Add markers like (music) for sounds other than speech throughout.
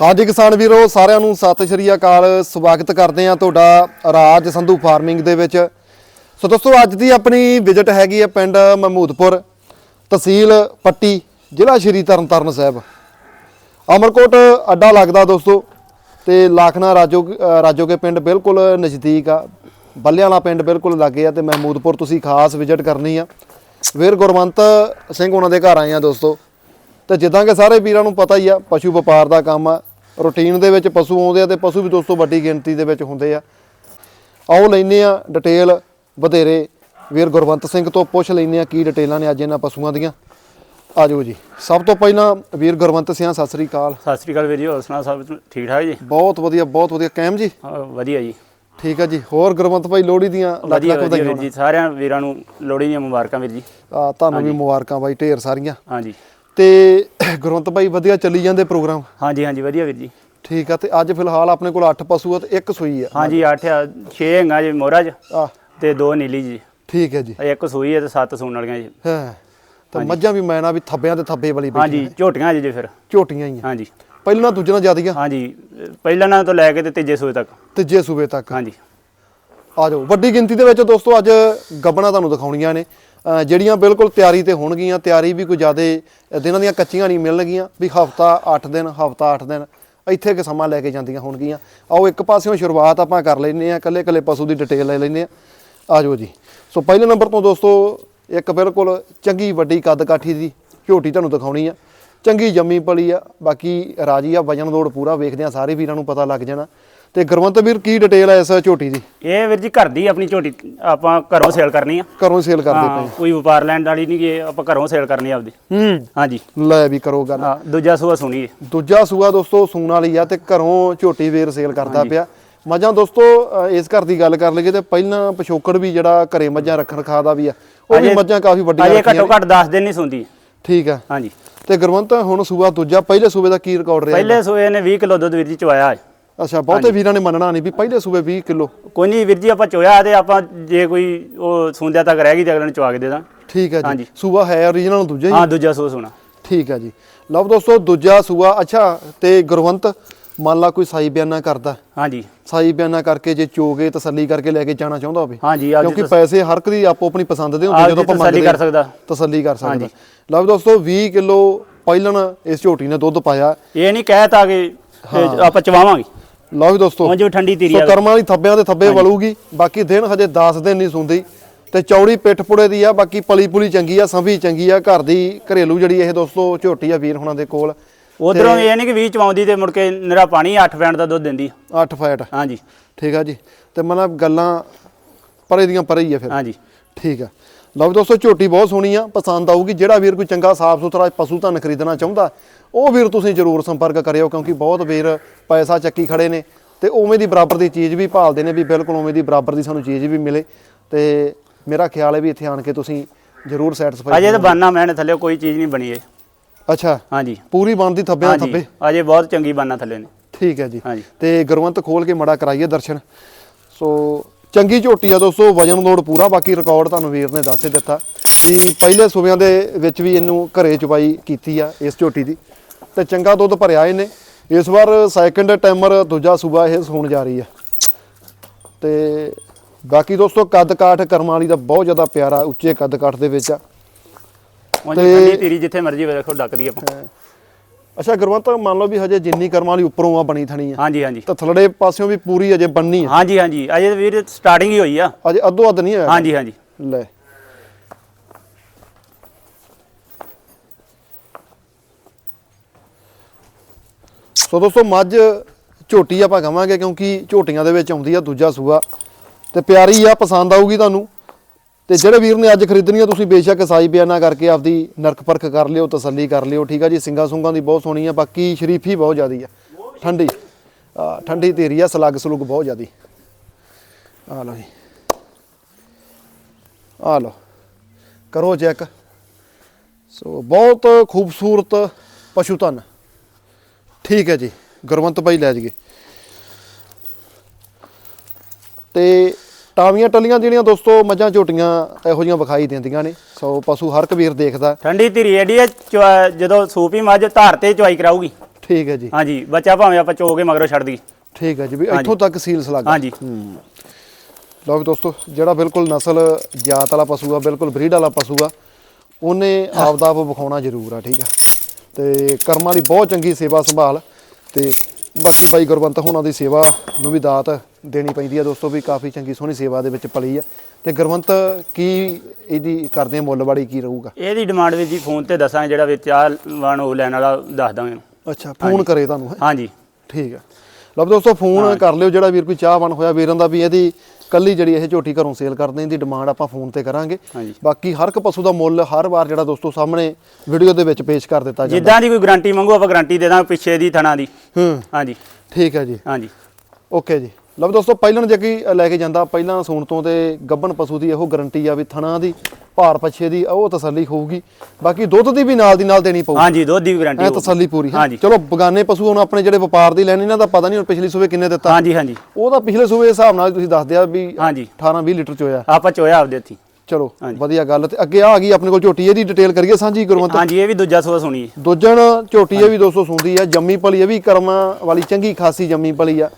ਹਾਂਜੀ ਕਿਸਾਨ ਵੀਰੋ ਸਾਰਿਆਂ ਨੂੰ ਸਤਿ ਸ਼੍ਰੀ ਅਕਾਲ। ਸਵਾਗਤ ਕਰਦੇ ਆ ਤੁਹਾਡਾ ਰਾਜ ਸੰਧੂ ਫਾਰਮਿੰਗ ਦੇ ਵਿੱਚ। ਸੋ ਦੋਸਤੋ ਅੱਜ ਦੀ ਆਪਣੀ ਵਿਜ਼ਿਟ ਹੈਗੀ ਹੈ ਪਿੰਡ ਮਹਿਮੂਦਪੁਰ ਤਹਿਸੀਲ ਪੱਟੀ ਜ਼ਿਲ੍ਹਾ ਸ਼੍ਰੀ ਤਰਨਤਾਰਨ ਸਾਹਿਬ। ਅਮਰਕੋਟ ਅੱਡਾ ਲੱਗਦਾ ਦੋਸਤੋ ਤੇ ਲਾਖਣਾ ਰਾਜੋ ਅ, ਰਾਜੋਕੇ ਪਿੰਡ ਬਿਲਕੁਲ ਨਜ਼ਦੀਕ ਆ। ਬੱਲਿਆਂ ਵਾਲਾ ਪਿੰਡ ਬਿਲਕੁਲ ਲੱਗੇ ਆ ਤੇ ਮਹਿਮੂਦਪੁਰ ਤੁਸੀਂ ਖਾਸ ਵਿਜ਼ਿਟ ਕਰਨੀ ਆ। ਵੀਰ ਗੁਰਵੰਤ ਸਿੰਘ ਉਹਨਾਂ ਦੇ ਘਰ ਆਏ ਆ ਦੋਸਤੋ। ਤੇ ਜਿੱਦਾਂ ਕਿ ਸਾਰੇ ਵੀਰਾਂ ਨੂੰ ਪਤਾ ਹੀ ਆ ਪਸ਼ੂ ਵਪਾਰ ਦਾ ਕੰਮ ਆ। ਰੂਟੀਨ ਦੇ ਵਿੱਚ ਪਸ਼ੂ ਆਉਂਦੇ ਆ ਤੇ ਪਸ਼ੂ ਵੀ ਦੋਸਤੋ ਵੱਡੀ ਗਿਣਤੀ ਦੇ ਵਿੱਚ ਹੁੰਦੇ ਆ। ਆਓ ਲੈਨੇ ਆ ਡਿਟੇਲ ਵਧੇਰੇ। ਵੀਰ ਗੁਰਵੰਤ ਸਿੰਘ ਤੋਂ ਪੁੱਛ ਲੈਨੇ ਆ ਕੀ ਡਿਟੇਲਾਂ ਨੇ ਅੱਜ ਇਹਨਾਂ ਪਸ਼ੂਆਂ ਦੀਆਂ। ਆਜੋ ਜੀ। ਸਭ ਤੋਂ ਪਹਿਲਾਂ ਵੀਰ ਗੁਰਵੰਤ ਸਿੰਘ ਸਤਿ ਸ੍ਰੀ ਅਕਾਲ। ਸਤਿ ਸ੍ਰੀ ਅਕਾਲ ਵੀਰ ਜੀ ਹੋਰ ਸੁਣਾ ਸਭ ਠੀਕ ਠਾਕ ਜੀ? ਬਹੁਤ ਵਧੀਆ ਬਹੁਤ ਵਧੀਆ। ਕੈਮ ਜੀ? ਹਾਂ, ਵਧੀਆ ਜੀ। ਠੀਕ ਆ ਜੀ। ਹੋਰ ਗੁਰਵੰਤ ਭਾਈ ਲੋਹੜੀ ਦੀਆਂ ਲੱਖ ਵਧੀਆ ਲੱਖ ਵਧੀਆ ਵੀਰ ਵਧਾਈਆਂ ਜੀ। ਸਾਰਿਆਂ ਵੀਰਾਂ ਨੂੰ ਲੋਹੜੀ ਦੀਆਂ ਮੁਬਾਰਕਾਂ ਵੀਰ ਜੀ। ਆ ਤੁਹਾਨੂੰ ਵੀ ਮੁਬਾਰਕਾਂ ਬਾਈ ਢੇਰ ਸਾਰੀਆਂ। ਹਾਂਜੀ। ਤੇ (coughs) ਗੁਰਵੰਤ ਭਾਈ ਵਧੀਆ ਚੱਲੀ ਜਾਂਦੇ ਪ੍ਰੋਗਰਾਮ? ਹਾਂਜੀ ਹਾਂਜੀ ਵਧੀਆ ਵੀਰ ਜੀ। ਠੀਕ ਆ ਤੇ ਅੱਜ ਫਿਲਹਾਲ ਆਪਣੇ ਕੋਲ 8 ਪਸ਼ੂ ਆ ਤੇ ਇੱਕ ਸੂਈ ਆ। ਹਾਂਜੀ 8 ਆ 6 ਹੈਗਾ ਜੀ ਮੋਹਰਾ ਚ ਆ। ਤੇ ਦੋ ਨੀਲੀ ਜੀ। ਠੀਕ ਹੈ ਜੀ। ਇੱਕ ਸੂਈ ਹੈ ਤੇ ਸੱਤ ਸੂਣ ਵਾਲੀਆਂ ਜੀ। ਹਾਂ ਤੇ ਮੱਝਾਂ ਵੀ ਮੈਂ ਨਾ ਵੀ ਥੱਬਿਆਂ ਤੇ ਥੱਬੇ ਵਾਲੀ ਬੈਠੀ ਹਾਂਜੀ ਝੋਟੀਆਂ ਜੀ ਜੀ ਫਿਰ। ਝੋਟੀਆਂ ਹੀ ਆ। ਹਾਂਜੀ। ਪਹਿਲਾਂ ਨਾ ਦੂਜੇ ਨਾਲ ਜ਼ਿਆਦੀਆਂ? ਹਾਂਜੀ ਪਹਿਲਾਂ ਨਾਲ ਤੋਂ ਲੈ ਕੇ ਤੇ ਤੀਜੇ ਸੂਏ ਤੱਕ। ਤੀਜੇ ਸੂਬੇ ਤੱਕ। ਹਾਂਜੀ। ਆ ਜਾਓ ਵੱਡੀ ਗਿਣਤੀ ਦੇ ਵਿੱਚ ਦੋਸਤੋ ਅੱਜ ਗੱਬਣਾ ਤੁਹਾਨੂੰ ਦਿਖਾਉਣੀਆਂ ਨੇ। ਜਿਹੜੀਆਂ ਬਿਲਕੁਲ ਤਿਆਰੀ ਤੇ ਹੋਣਗੀਆਂ, ਤਿਆਰੀ ਵੀ ਕੋਈ ਜ਼ਿਆਦਾ ਦਿਨਾਂ ਦੀਆਂ ਕੱਚੀਆਂ ਨਹੀਂ ਮਿਲਣਗੀਆਂ, ਵੀ ਹਫਤਾ 8 ਦਿਨ, ਹਫਤਾ 8 ਦਿਨ, ਇੱਥੇ ਕਿ ਸਮਾਂ ਲੈ ਕੇ ਜਾਂਦੀਆਂ ਹੋਣਗੀਆਂ। ਆਓ ਇੱਕ ਪਾਸਿਓਂ ਸ਼ੁਰੂਆਤ ਆਪਾਂ ਕਰ ਲੈਨੇ ਆ ਕੱਲੇ ਕੱਲੇ ਪਸ਼ੂ ਦੀ ਡਿਟੇਲ ਲੈ ਲੈਨੇ ਆ ਆ ਜਾਓ ਜੀ। ਸੋ ਪਹਿਲੇ ਨੰਬਰ ਤੋਂ ਦੋਸਤੋ, ਇੱਕ ਬਿਲਕੁਲ ਚੰਗੀ ਵੱਡੀ ਕੱਦ ਕਾਠੀ ਦੀ ਝੋਟੀ ਤੁਹਾਨੂੰ ਦਿਖਾਉਣੀ ਆ। ਚੰਗੀ ਜੰਮੀ ਪਲੀ ਆ, ਬਾਕੀ ਰਾਜੀ ਆ, ਵਜਨ ਦੋੜ ਪੂਰਾ ਵੇਖਦੇ ਆ ਸਾਰੇ ਵੀਰਾਂ ਨੂੰ ਪਤਾ ਲੱਗ ਜਾਣਾ। ਤੇ ਗੁਰਵੰਤ ਵੀਰ ਕੀ ਡਿਟੇਲ ਆ ਇਸ ਝੋਟੀ ਦੀ? ਇਹ ਵੀਰ ਜੀ ਘਰ ਦੀ ਆਪਣੀ ਝੋਟੀ ਆਪਾਂ ਘਰੋਂ ਸੇਲ ਕਰਨੀ ਆ। ਘਰੋਂ ਸੇਲ ਕਰਦੇ ਹਾਂ ਪਏ ਕੋਈ ਵਪਾਰ ਲੈਣ ਵਾਲੀ ਨਹੀਂ ਗੇ ਆਪਾਂ ਘਰੋਂ ਸੇਲ ਕਰਨੀ ਆ ਆਪਦੀ। ਹੂੰ। ਹਾਂਜੀ। ਲੈ ਵੀ ਕਰੋ ਗੱਲ। ਹਾਂ ਦੂਜਾ ਸੂਆ ਸੁਣੀ ਹੈ ਦੂਜਾ ਸੂਆ ਦੋਸਤੋ ਸੂਣ ਵਾਲੀ ਆ ਤੇ ਘਰੋਂ ਝੋਟੀ ਵੀਰ ਸੇਲ ਕਰਦਾ ਪਿਆ। ਮੱਝਾਂ ਦੋਸਤੋ ਅ, ਇਸ ਘਰ ਦੀ ਗੱਲ ਕਰ ਲਈਏ ਤੇ ਪਹਿਲਾਂ ਪਿਛੋਕੜ ਵੀ ਜਿਹੜਾ ਘਰੇ ਮੱਝਾਂ ਰੱਖਣ ਖਾਦਾ ਵੀ ਆ ਉਹ ਵੀ ਅਜੇ- ਮੱਝਾਂ ਕਾਫੀ ਵੱਡੀਆਂ ਅਜੇ ਰੱਖੀਆਂ ਘੱਟੋ ਘੱਟ 10 ਦਿਨ ਨਹੀਂ ਸੁੰਦੀ। ਠੀਕ ਆ। ਹਾਂਜੀ। ਤੇ ਗੁਰਵੰਤ ਹੁਣ ਸੂਆ ਦੂਜਾ ਪਹਿਲੇ ਸੂਬੇ ਦਾ ਕੀ ਰਿਕਾਰਡ ਰਿਹਾ? ਪਹਿਲੇ ਸੂਏ ਨੇ 20 ਕਿਲੋ ਦੁੱਧ ਵੀਰ ਜੀ ਚਵਾਇਆ ਹੈ। ਅੱਛਾ ਬਹੁਤੇ ਵੀਰਾਂ ਨੇ ਮੰਨਣਾ ਨਹੀਂ ਵੀ ਪਹਿਲੇ ਸੂਬੇ 20 ਕਿਲੋ। ਕੋਈ ਨਹੀਂ ਵੀਰ ਜੀ ਆਪਾਂ ਚੋਇਆ ਤੇ ਆਪਾਂ ਜੇ ਕੋਈ ਉਹ ਸੁੰਦਿਆ ਤੱਕ ਰਹਿ ਗਈ ਤੇ ਅਗਲੇ ਨੂੰ ਚਵਾ ਕੇ ਦੇ ਦਾਂ। ਠੀਕ ਹੈ ਜੀ। ਹਾਂਜੀ। ਸੂਆ ਹੈ origignal ਦੂਜਾ ਹੀ ਹਾਂ। ਦੂਜਾ ਸੂਆ ਸੁਣਾ ਠੀਕ ਹੈ ਜੀ। ਲਓ ਦੋਸਤੋ ਦੂਜਾ ਸੂਆ ਅੱਛਾ ਤੇ ਗੁਰਵੰਤ ਮੰਨ ਲਾ ਕੋਈ ਸਾਈ ਬਿਆਨਾ ਕਰਦਾ। ਹਾਂਜੀ। ਸਾਈ ਬਿਆਨਾ ਕਰਕੇ ਜੇ ਚੋਗੇ ਤਸੱਲੀ ਕਰਕੇ ਲੈ ਕੇ ਜਾਣਾ ਚਾਹੁੰਦਾ ਹੋਵੇ। ਹਾਂਜੀ ਆਪਦੀ ਕਿਉਂਕਿ ਪੈਸੇ ਹਰ ਇੱਕ ਦੀ ਆਪੋ ਆਪਣੀ ਪਸੰਦ ਦੇ ਹੁੰਦੇ ਜਦੋਂ ਆਪਾਂ ਮੰਗਦੇ ਕਰ ਸਕਦਾ। ਤਸੱਲੀ ਕਰ ਸਕਦਾ। ਲਓ ਵੀ ਦੋਸਤੋ 20 ਕਿਲੋ ਪਹਿਲਣ ਇਸ ਝੋਟੀ ਨੇ ਦੁੱਧ ਪਾਇਆ। ਇਹ ਨਹੀਂ ਕਹਿਤਾ ਕਿ ਇਹ ਆਪਾਂ ਚਵਾਵਾਂਗੇ। ਲਓ ਵੀ ਦੋਸਤੋ ਉਹ ਜੋ ਠੰਡੀ ਤੀਰੀ ਸੋ ਆ। ਕਰਮਾਂ ਵਾਲੀ ਥੱਬਿਆਂ ਦੇ ਥੱਬੇ ਵਲੂਗੀ ਬਾਕੀ ਦਿਨ ਹਜੇ 10 ਦਿਨ ਨਹੀਂ ਸੁੰਦੀ। ਤੇ ਚੌੜੀ ਪਿੱਠ ਪੁੜੇ ਦੀ ਆ ਬਾਕੀ ਪਲੀ ਪੁਲੀ ਚੰਗੀ ਆ ਸੰਭੀ ਚੰਗੀ ਆ ਘਰ ਦੀ ਘਰੇਲੂ ਜਿਹੜੀ ਇਹ ਦੋਸਤੋ ਝੋਟੀ ਆ ਵੀਰ ਹੁਣਾਂ ਦੇ ਕੋਲ। ਉਧਰੋਂ ਇਹ ਨਹੀਂ ਕਿ 20 ਚਵਾਉਂਦੀ ਤੇ ਮੁੜ ਕੇ ਨਿਰਾ ਪਾਣੀ 8 ਪੈਣ ਦਾ ਦੁੱਧ ਦਿੰਦੀ 8 ਫੈਟ। ਹਾਂਜੀ। ਠੀਕ ਆ ਜੀ। ਤੇ ਮਤਲਬ ਗੱਲਾਂ ਪਰੇ ਦੀਆਂ ਪਰੇ ਹੀ ਆ ਫਿਰ। ਹਾਂਜੀ। ਠੀਕ ਆ। ਲਓ ਦੋਸਤੋ ਝੋਟੀ ਬਹੁਤ ਸੋਹਣੀ ਆ ਪਸੰਦ ਆਊਗੀ। ਜਿਹੜਾ ਵੀਰ ਕੋਈ ਚੰਗਾ ਸਾਫ਼ ਸੁਥਰਾ ਪਸ਼ੂ ਧਨ ਖਰੀਦਣਾ ਚਾਹੁੰਦਾ ਉਹ ਵੀਰ ਤੁਸੀਂ ਜ਼ਰੂਰ ਸੰਪਰਕ ਕਰਿਓ ਕਿਉਂਕਿ ਬਹੁਤ ਵੀਰ ਪੈਸਾ ਚੱਕੀ ਖੜੇ ਨੇ ਤੇ ਉਵੇਂ ਦੀ ਬਰਾਬਰ ਦੀ ਚੀਜ਼ ਵੀ ਭਾਲਦੇ ਨੇ ਵੀ ਬਿਲਕੁਲ ਉਵੇਂ ਦੀ ਬਰਾਬਰ ਦੀ ਸਾਨੂੰ ਚੀਜ਼ ਵੀ ਮਿਲੇ। ਤੇ ਮੇਰਾ ਖਿਆਲ ਹੈ ਵੀ ਇੱਥੇ ਆਣ ਕੇ ਤੁਸੀਂ ਜ਼ਰੂਰ ਸੈਟੀਸਫਾਈ ਅਜੇ ਤਾਂ ਬਾਨਾ ਮੈਨ ਥੱਲੇ ਕੋਈ ਚੀਜ਼ ਨਹੀਂ ਬਣੀ ਏ ਅੱਛਾ ਹਾਂਜੀ। ਪੂਰੀ ਬਣਦੀ ਥੱਬਿਆਂ ਥੱਬੇ? ਅਜੇ ਬਹੁਤ ਚੰਗੀ ਬਾਨਾ ਥੱਲੇ ਨੇ। ਠੀਕ ਹੈ ਜੀ। ਹਾਂਜੀ। ਤੇ ਗੁਰਵੰਤ ਖੋਲ ਕੇ ਮੜਾ ਕਰਾਈਏ ਦਰਸ਼ਨ। ਸੋ ਚੰਗੀ ਝੋਟੀ ਆ ਦੋਸਤੋ ਵਜਨ ਲੋਡ ਪੂਰਾ ਬਾਕੀ ਰਿਕਾਰਡ ਤੁਹਾਨੂੰ ਵੀਰ ਨੇ ਦੱਸ ਹੀ ਦਿੱਤਾ। ਵੀ ਪਹਿਲੇ ਸੂਬਿਆਂ ਦੇ ਵਿੱਚ ਵੀ ਇਹਨੂੰ ਘਰੇ ਚੁਬਾਈ ਕੀਤੀ ਆ ਇਸ ਝੋਟੀ ਦੀ। ਤੇ ਚੰਗਾ ਦੁੱਧ ਭਰਿਆ ਇਹਨੇ। ਇਸ ਵਾਰ ਸੈਕੰਡ ਟਾਈਮਰ ਦੂਜਾ ਸੂਬਾ ਇਹ ਹੋਣ ਜਾ ਰਹੀ ਆ। ਤੇ ਬਾਕੀ ਦੋਸਤੋ ਕੱਦ ਕਾਠ ਕਰਮਾਂ ਵਾਲੀ ਦਾ ਬਹੁਤ ਜ਼ਿਆਦਾ ਪਿਆਰਾ ਉੱਚੇ ਕੱਦ ਕਾਠ ਦੇ ਵਿੱਚ ਆ। ਠੰਡੀ ਤੀਰੀ ਜਿੱਥੇ ਮਰਜ਼ੀ ਵੇਖੋ ਡੱਕਦੀ ਆਪਾਂ। ਅੱਛਾ ਗੁਰਵੰਤ ਮੰਨ ਲਓ ਵੀ ਹਜੇ ਜਿੰਨੀ ਕਰਮਾਂ ਵਾਲੀ ਉੱਪਰੋਂ ਆ ਬਣੀ ਥਣੀ ਆ। ਹਾਂਜੀ ਹਾਂਜੀ। ਤਾਂ ਥਲੜੇ ਪਾਸਿਓਂ ਵੀ ਪੂਰੀ ਅਜੇ ਬਣਨੀ ਆ। ਹਾਂਜੀ ਹਾਂਜੀ। ਅਜੇ ਵੀਰ ਸਟਾਰਟਿੰਗ ਹੀ ਹੋਈ ਆ। ਅਜੇ ਅੱਧੋ ਅੱਧ ਨਹੀਂ ਹੋਇਆ। ਹਾਂਜੀ ਹਾਂਜੀ। ਲੈ। ਸੋ ਦੋਸਤੋ ਮੱਝ ਝੋਟੀ ਆਪਾਂ ਕਵਾਂਗੇ ਕਿਉਂਕਿ ਝੋਟੀਆਂ ਦੇ ਵਿੱਚ ਆਉਂਦੀ ਆ ਦੂਜਾ ਸੂਆ। ਤੇ ਪਿਆਰੀ ਆ ਪਸੰਦ ਆਊਗੀ ਤੁਹਾਨੂੰ। ਤੇ ਜਿਹੜੇ ਵੀਰ ਨੇ ਅੱਜ ਖਰੀਦਣੀ ਆ ਤੁਸੀਂ ਬੇਸ਼ੱਕ ਸਾਈ ਬਿਆਨਾ ਕਰਕੇ ਆਪਦੀ ਨਰਕ ਪਰਖ ਕਰ ਲਿਓ, ਤਸੱਲੀ ਕਰ ਲਿਓ, ਠੀਕ ਆ ਜੀ? ਸਿੰਗਾ ਸੁੰਗਾਂ ਦੀ ਬਹੁਤ ਸੋਹਣੀ ਆ, ਬਾਕੀ ਸ਼ਰੀਫੀ ਬਹੁਤ ਜ਼ਿਆਦੀ ਆ। ਠੰਡੀ ਠੰਡੀ ਤੇਰੀ ਆ ਸਲੱਗ ਸਲੂਗ ਬਹੁਤ ਜ਼ਿਆਦੀ। ਆ ਲਓ ਜੀ। ਆ ਲਓ। ਕਰੋ ਚੈੱਕ। ਸੋ ਬਹੁਤ ਖੂਬਸੂਰਤ ਪਸ਼ੂ ਧਨ। ਠੀਕ ਹੈ ਜੀ। ਗੁਰਵੰਤ ਭਾਈ ਲੈ ਜੀਏ ਤੇ ਟਾਵੀਆਂ ਟੱਲੀਆਂ ਜਿਹੜੀਆਂ ਦੋਸਤੋ ਮੱਝਾਂ ਝੋਟੀਆਂ ਇਹੋ ਜਿਹੀਆਂ ਵਿਖਾਈ ਦਿੰਦੀਆਂ ਨੇ। ਸੋ ਪਸ਼ੂ ਹਰ ਕਬੀਰ ਦੇਖਦਾ। ਠੰਡੀ ਧੀਰੀ ਐਡੀ ਆ ਚਵਾ- ਜਦੋਂ ਸੂਪੀ ਮੱਝ ਧਾਰ ਤੇ ਚਵਾਈ ਕਰਾਊਗੀ। ਠੀਕ ਹੈ ਜੀ। ਹਾਂਜੀ ਬੱਚਾ ਭਾਵੇਂ ਆਪਾਂ ਚੋ ਕੇ ਮਗਰੋਂ ਛੱਡ ਦੀ ਠੀਕ ਹੈ ਜੀ ਵੀ ਇੱਥੋਂ ਤੱਕ ਸੀਲਸ ਲੱਗ ਹਾਂਜੀ। ਲਓ ਵੀ ਦੋਸਤੋ ਜਿਹੜਾ ਬਿਲਕੁਲ ਨਸਲ ਜਾਤ ਵਾਲਾ ਪਸ਼ੂ ਆ ਬਿਲਕੁਲ ਬਰੀਡ ਵਾਲਾ ਪਸ਼ੂ ਆ ਉਹਨੇ ਆਪਦਾ ਆਪ ਵਿਖਾਉਣਾ ਜ਼ਰੂਰ ਆ ਠੀਕ ਆ। ਤੇ ਕਰਮ ਵਾਲੀ ਬਹੁਤ ਚੰਗੀ ਸੇਵਾ ਸੰਭਾਲ ਤੇ ਬਾਕੀ ਬਾਈ ਗੁਰਵੰਤ ਹੋਣਾ ਦੀ ਸੇਵਾ ਨੂੰ ਵੀ ਦਾਤ ਦੇਣੀ ਪੈਂਦੀ ਆ ਦੋਸਤੋ ਵੀ ਕਾਫੀ ਚੰਗੀ ਸੋਹਣੀ ਸੇਵਾ ਦੇ ਵਿੱਚ ਪਲੀ ਆ। ਤੇ ਗੁਰਵੰਤ ਕੀ ਇਹਦੀ ਕਰਦੇ ਆ ਮੁੱਲਵਾੜੀ ਕੀ ਰਹੂਗਾ? ਇਹਦੀ ਡਿਮਾਂਡ ਵੀ ਜੀ ਫੋਨ ਤੇ ਦੱਸਾਂਗੇ ਜਿਹੜਾ ਵਿੱਚ ਆ ਵਣ ਉਹ ਲੈਣ ਵਾਲਾ ਦੱਸ ਦਾਂਗੇ ਅੱਛਾ ਫੋਨ ਕਰੇ ਤੁਹਾਨੂੰ ਹੈਂ? ਹਾਂਜੀ। ਠੀਕ ਆ। ਲਓ ਵੀ ਦੋਸਤੋ ਫੋਨ ਕਰ ਲਿਓ ਜਿਹੜਾ ਵੀਰ ਕੋਈ ਚਾਹਵਾਨ ਹੋਇਆ ਵੀਰਾਂ ਦਾ ਵੀ ਇਹਦੀ ਕੱਲੀ ਜਿਹੜੀ ਇਹ ਝੋਟੀ ਘਰੋਂ ਸੇਲ ਕਰਦੇ ਇਹਦੀ ਡਿਮਾਂਡ ਆਪਾਂ ਫੋਨ ਤੇ ਕਰਾਂਗੇ। ਬਾਕੀ ਹਰ ਇੱਕ ਪਸ਼ੂ ਦਾ ਮੁੱਲ ਹਰ ਵਾਰ ਜਿਹੜਾ ਦੋਸਤੋ ਸਾਹਮਣੇ ਵੀਡੀਓ ਦੇ ਵਿੱਚ ਪੇਸ਼ ਕਰ ਦਿੱਤਾ ਜਾਂਦਾ। ਜਿੱਦਾਂ ਦੀ ਕੋਈ ਗਾਰੰਟੀ ਮੰਗੋ ਆਪਾਂ ਗਾਰੰਟੀ ਦੇ ਦਾਂਗੇ ਪਿੱਛੇ ਦੀ ਥਣਾ ਦੀ। ਹੂੰ। ਹਾਂਜੀ। ਠੀਕ ਹੈ ਜੀ। ਹਾਂਜੀ। ਓਕੇ ਜੀ। ਲਓ ਦੋਸਤੋ ਪਹਿਲਾਂ ਜੇ ਕੀ ਲੈ ਕੇ ਜਾਂਦਾ ਪਹਿਲਾਂ ਸੂਣ ਤੋਂ ਤੇ ਗੱਬਣ ਪਸ਼ੂ ਦੀ ਇਹੋ ਗਾਰੰਟੀ ਆ ਵੀ ਥਣਾ ਦੀ ਭਾਰ ਪੱਛੇ ਦੀ ਉਹ ਤਸੱਲੀ ਹੋਊਗੀ। ਬਾਕੀ ਦੁੱਧ ਦੀ ਵੀ ਨਾਲ ਦੀ ਨਾਲ ਦੇਣੀ ਪਊਗੀ ਹਾਂਜੀ ਦੁੱਧ ਦੀ ਵੀ ਗਾਰੰਟੀ ਐ ਤਸੱਲੀ ਪੂਰੀ ਹੈ। ਚਲੋ ਬਗਾਨੇ ਪਸ਼ੂ ਹੁਣ ਆਪਣੇ ਜਿਹੜੇ ਵਪਾਰ ਦੀ ਲੈਣੇ ਇਹਨਾਂ ਦਾ ਪਤਾ ਨਹੀਂ ਹੁਣ ਪਿਛਲੀ ਸੂਵੇ ਕਿੰਨੇ ਦਿੱਤਾ। ਹਾਂਜੀ ਹਾਂਜੀ। ਉਹ ਤਾਂ ਪਿਛਲੇ ਦੇ ਹਿਸਾਬ ਨਾਲ ਤੁਸੀਂ ਦੱਸ ਦਿਆ ਵੀ ਹਾਂਜੀ। 18 20 ਲੀਟਰ ਚ ਹੋਇਆ। ਆਪਾਂ ਚੋਇਆ ਆਪਦੇ ਹੱਥੀ। ਚਲੋ। ਵਧੀਆ ਗੱਲ ਤੇ ਅੱਗੇ ਆ ਗਈ ਆਪਣੇ ਕੋਲ ਝੋਟੀ ਇਹਦੀ ਡਿਟੇਲ ਕਰੀਏ ਸਾਂਝੀ ਗੁਰਮਤ ਹਾਂਜੀ ਇਹ ਵੀ ਦੂਜਾ ਸੂਆ ਸੁਣੀ ਹੈ। ਦੁੱਜਣ ਝੋਟੀ ਇਹ ਵੀ 200 ਸੁੰਦੀ ਆ ਜੰਮੀ ਪਲੀ ਇਹ ਵੀ ਕਰਮਾਂ ਵਾਲੀ ਚੰਗੀ ਖਾਸੀ ਜੰਮੀ ਪਲੀ ਆ।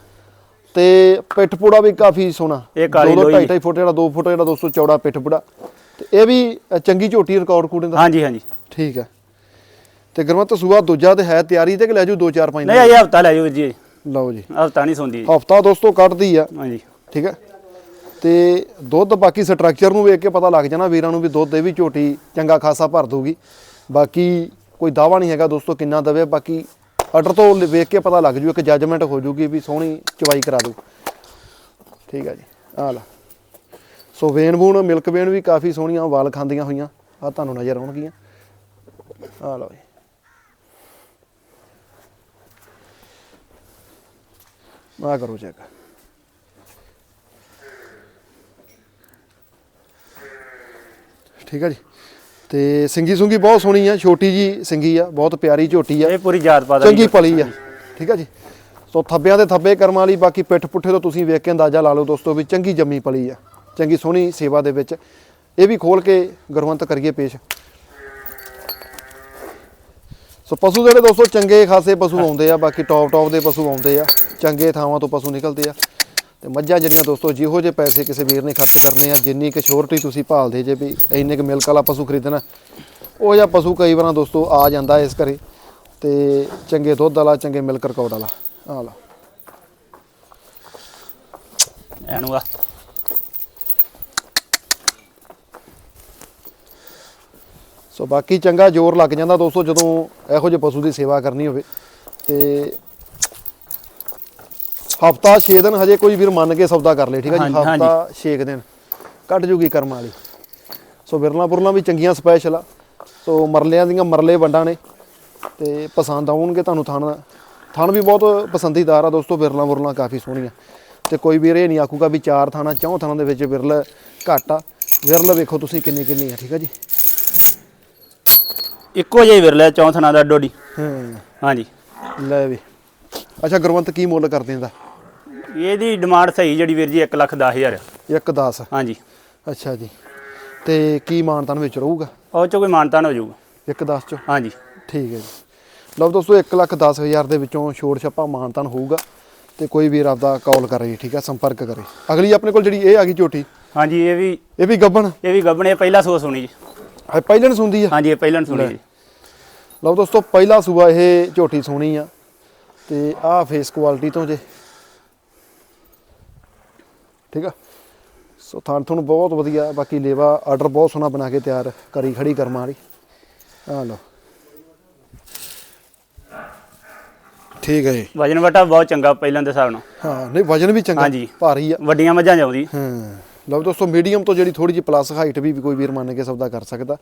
ਤੇ ਪਿੱਠ ਪੂੜਾ ਵੀ ਕਾਫੀ ਸੋਹਣਾ। ਇਹ ਕਾਲੀ ਲੋਈ। ਢਾਈ ਢਾਈ ਫੁੱਟ ਜਿਹੜਾ 2 ਫੁੱਟ ਜਿਹੜਾ ਦੋਸਤੋ ਚੌੜਾ ਪਿੱਠ ਪੂੜਾ। ਤੇ ਇਹ ਵੀ ਚੰਗੀ ਝੋਟੀ ਰਿਕਾਰਡ ਕੂੜੇ ਦਾ। ਹਾਂਜੀ ਹਾਂਜੀ। ਠੀਕ ਆ ਤੇ ਗੁਰਮਤ ਸੂਆ ਦੂਜਾ ਤੇ ਹੈ ਤਿਆਰੀ ਤੇ ਕਿ ਲੈ ਜੂ 2 4 5 ਨਹੀਂ ਇਹ ਹਫਤਾ ਲੈ ਵੀਰ ਜੀ। ਲਓ ਜੀ। ਹਫਤਾ ਨਹੀਂ ਸੁਣਦੀ ਹਫਤਾ ਦੋਸਤੋ ਕੱਢਦੀ ਆ। ਹਾਂਜੀ। ਠੀਕ ਹੈ। ਤੇ ਦੁੱਧ ਬਾਕੀ ਸਟਰਕਚਰ ਨੂੰ ਵੇਖ ਕੇ ਪਤਾ ਲੱਗ ਜਾਣਾ ਵੀਰਾਂ ਨੂੰ ਵੀ ਦੁੱਧ ਇਹ ਵੀ ਝੋਟੀ ਚੰਗਾ ਖਾਸਾ ਭਰ ਦੂਗੀ ਬਾਕੀ ਕੋਈ ਦਾਵਾ ਨਹੀਂ ਹੈਗਾ ਦੋਸਤੋ ਕਿੰਨਾ ਦਵੇ ਬਾਕੀ ਆਰਡਰ ਤੋਂ ਵੇਖ ਕੇ ਪਤਾ ਲੱਗ ਜੂ, ਇੱਕ ਜੱਜਮੈਂਟ ਹੋ ਜੂਗੀ ਵੀ ਸੋਹਣੀ ਚਵਾਈ ਕਰਾ ਦੂ ਠੀਕ ਹੈ ਜੀ ਆ ਲਾ। ਸੋ ਵੇਨ ਬੂਣ ਮਿਲਕ ਵੇਨ ਵੀ ਕਾਫੀ ਸੋਹਣੀਆਂ ਵਾਲ ਖਾਂਦੀਆਂ ਹੋਈਆਂ ਆ ਤੁਹਾਨੂੰ ਨਜ਼ਰ ਆਉਣਗੀਆਂ। ਆ ਲਓ ਜੀ। ਆ ਕਰੋ ਚੈੱਕ ਠੀਕ ਹੈ ਜੀ। ਤੇ ਸਿੰਗੀ ਸੁੰਗੀ ਬਹੁਤ ਸੋਹਣੀ ਆ ਛੋਟੀ ਜੀ ਸਿੰਗੀ ਆ ਬਹੁਤ ਪਿਆਰੀ ਝੋਟੀ ਆ। ਇਹ ਪੂਰੀ ਜਾਤ ਪਾ ਚੰਗੀ ਪਲੀ ਆ। ਠੀਕ ਆ ਜੀ? ਸੋ ਥੱਬਿਆਂ ਦੇ ਥੱਬੇ ਕਰਮਾਂ ਵਾਲੀ ਬਾਕੀ ਪਿੱਠ ਪੁੱਠੇ ਤੋਂ ਤੁਸੀਂ ਵੇਖ ਕੇ ਅੰਦਾਜ਼ਾ ਲਾ ਲਓ ਦੋਸਤੋ ਵੀ ਚੰਗੀ ਜੰਮੀ ਪਲੀ ਆ। ਚੰਗੀ ਸੋਹਣੀ ਸੇਵਾ ਦੇ ਵਿੱਚ। ਇਹ ਵੀ ਖੋਲ ਕੇ ਗੁਰਵੰਤ ਕਰੀਏ ਪੇਸ਼। ਸੋ ਪਸ਼ੂ ਜਿਹੜੇ ਦੋਸਤੋ ਚੰਗੇ ਖਾਸੇ ਪਸ਼ੂ ਆਉਂਦੇ ਆ ਬਾਕੀ ਟੌਪ ਟੌਪ ਦੇ ਪਸ਼ੂ ਆਉਂਦੇ ਆ। ਚੰਗੇ ਥਾਵਾਂ ਤੋਂ ਪਸ਼ੂ ਨਿਕਲਦੇ ਆ। ਤੇ ਮੱਝਾਂ ਜਿਹੜੀਆਂ ਦੋਸਤੋ ਜਿਹੋ ਜਿਹੇ ਪੈਸੇ ਕਿਸੇ ਵੀਰ ਨੇ ਖਰਚ ਕਰਨੇ ਆ ਜਿੰਨੀ ਕੁ ਸ਼ੋਰਟੀ ਤੁਸੀਂ ਭਾਲਦੇ ਜੇ ਵੀ ਇੰਨੇ ਕੁ ਮਿਲਕ ਵਾਲਾ ਪਸ਼ੂ ਖਰੀਦਣਾ ਉਹ ਜਿਹਾ ਪਸ਼ੂ ਕਈ ਵਾਰਾਂ ਦੋਸਤੋ ਆ ਜਾਂਦਾ ਇਸ ਕਰੇ ਤੇ ਚੰਗੇ ਦੁੱਧ ਵਾਲਾ ਚੰਗੇ ਮਿਲਕ ਰਿਕਾਰਡ ਵਾਲਾ ਆ ਲਾ ਐਨੂੰ ਆ। ਸੋ ਬਾਕੀ ਚੰਗਾ ਜ਼ੋਰ ਲੱਗ ਜਾਂਦਾ ਦੋਸਤੋ ਜਦੋਂ ਇਹੋ ਜਿਹੇ ਪਸ਼ੂ ਦੀ ਸੇਵਾ ਕਰਨੀ ਹੋਵੇ ਤੇ ਹਫਤਾ 6 ਦਿਨ ਹਜੇ ਕੋਈ ਵੀਰ ਮੰਨ ਕੇ ਸੌਦਾ ਕਰ ਲੇ ਠੀਕ ਹੈ ਜੀ। ਹਫਤਾ 6 ਦਿਨ। ਕੱਢ ਜੂਗੀ ਕਰਮ ਵਾਲੀ। ਸੋ ਬਿਰਲਾ ਬੁਰਲਾ ਵੀ ਚੰਗੀਆਂ ਸਪੈਸ਼ਲ ਆ। ਸੋ ਮਰਲਿਆਂ ਦੀਆਂ ਮਰਲੇ ਵੰਡਾਂ ਨੇ। ਤੇ ਪਸੰਦ ਆਉਣਗੇ ਤੁਹਾਨੂੰ ਥਣ ਥਣ ਵੀ ਬਹੁਤ ਪਸੰਦੀਦਾਰ ਆ ਦੋਸਤੋ ਬਿਰਲਾ ਬੁਰਲਾ ਕਾਫੀ ਸੋਹਣੀਆਂ। ਤੇ ਕੋਈ ਵੀਰ ਇਹ ਨਹੀਂ ਆਖੂਗਾ ਵੀ ਚਾਰ ਥਾਣਾ ਚੌਂ ਥਾਣਾ ਦੇ ਵਿੱਚ ਬਿਰਲ ਘੱਟ ਆ। ਬਿਰਲ ਵੇਖੋ ਤੁਸੀਂ ਕਿੰਨੀ ਕਿੰਨੀ ਆ ਠੀਕ ਹੈ ਜੀ? ਇੱਕੋ ਜਿਹਾ ਹੀ ਵਿਰਲਾ ਚੌਥਣਾ ਦਾ ਡੋਡੀ। ਹੂੰ। ਹਾਂਜੀ। ਲੈ ਵੀ। ਅੱਛਾ ਗੁਰਵੰਤ ਕੀ ਮੁੱਲ ਕਰਦੇ ਇਹਦਾ? ਇਹਦੀ ਡਿਮਾਂਡ ਸਹੀ ਜਿਹੜੀ ਵੀਰ ਜੀ 1 ਲੱਖ 10000 ਇੱਕ 10 ਹਾਂਜੀ। ਅੱਛਾ ਜੀ। ਤੇ ਕੀ ਮਾਨਤਾਨ ਵਿੱਚ ਰਹੂਗਾ? ਉਹ ਚ ਕੋਈ ਮਾਨਤਾਨ ਹੋ ਜਾਊਗਾ। ਇੱਕ 10 ਚੋਂ? ਹਾਂਜੀ। ਠੀਕ ਹੈ ਜੀ। ਲਓ ਦੋਸਤੋ 1 ਲੱਖ 10 ਹਜ਼ਾਰ ਦੇ ਵਿੱਚੋਂ ਛੋੜ ਛੱਪਾ ਮਾਨਤਾਨ ਹੋਊਗਾ ਤੇ ਕੋਈ ਵੀਰ ਆਪਦਾ ਕਾਲ ਕਰੇ ਠੀਕ ਹੈ ਸੰਪਰਕ ਕਰੇ। ਅਗਲੀ ਆਪਣੇ ਕੋਲ ਜਿਹੜੀ ਇਹ ਆ ਗਈ ਝੋਟੀ ਹਾਂਜੀ ਇਹ ਵੀ ਇਹ ਵੀ ਗੱਬਣ? ਇਹ ਵੀ ਗੱਬਣੇ ਪਹਿਲਾ ਸੂਆ ਸੁਣੀ ਜੀ। ਹੈ ਪਹਿਲਣ ਸੁੰਦੀ ਆ? ਹਾਂਜੀ ਇਹ ਪਹਿਲਾਂ ਸੁਣੀ ਜੀ। ਲਓ ਦੋਸਤੋ ਪਹਿਲਾ ਸੂਆ ਇਹ ਝੋਟੀ ਸੋਹਣੀ ਆ ਤੇ ਆਹ ਫੇਸ ਕੁਆਲਿਟੀ ਤੋਂ ਜੇ ਠੀਕ ਆ? ਸੋ ਥਾਣ ਤੁਹਾਨੂੰ ਬਹੁਤ ਵਧੀਆ ਬਾਕੀ ਲੇਵਾ ਆਰਡਰ ਬਹੁਤ ਸੋਹਣਾ ਬਣਾ ਕੇ ਤਿਆਰ ਕਰੀ ਖੜੀ ਕਰਮਾਂ ਵਾਲੀ। ਆ ਲਓ। ਠੀਕ ਹੈ ਜੀ। ਵਜਨ ਵਟਾ ਬਹੁਤ ਚੰਗਾ ਪਹਿਲਾਂ ਦੇ ਹਿਸਾਬ ਨਾਲ। ਹਾਂ ਨਹੀਂ ਵਜਨ ਵੀ ਚੰਗਾ ਹਾਂਜੀ। ਭਾਰੀ ਆ। ਵੱਡੀਆਂ ਮੱਝਾਂ ਜਾਉਂਦੀ ਹਾਂ। ਲਓ ਦੋਸਤੋ ਮੀਡੀਅਮ ਤੋਂ ਜਿਹੜੀ ਥੋੜੀ ਜਿਹੀ ਪਲੱਸ ਹਾਈਟ ਵੀ ਕੋਈ ਵੀਰ ਮੰਨ ਕੇ ਸੌਦਾ ਕਰ ਸਕਦਾ।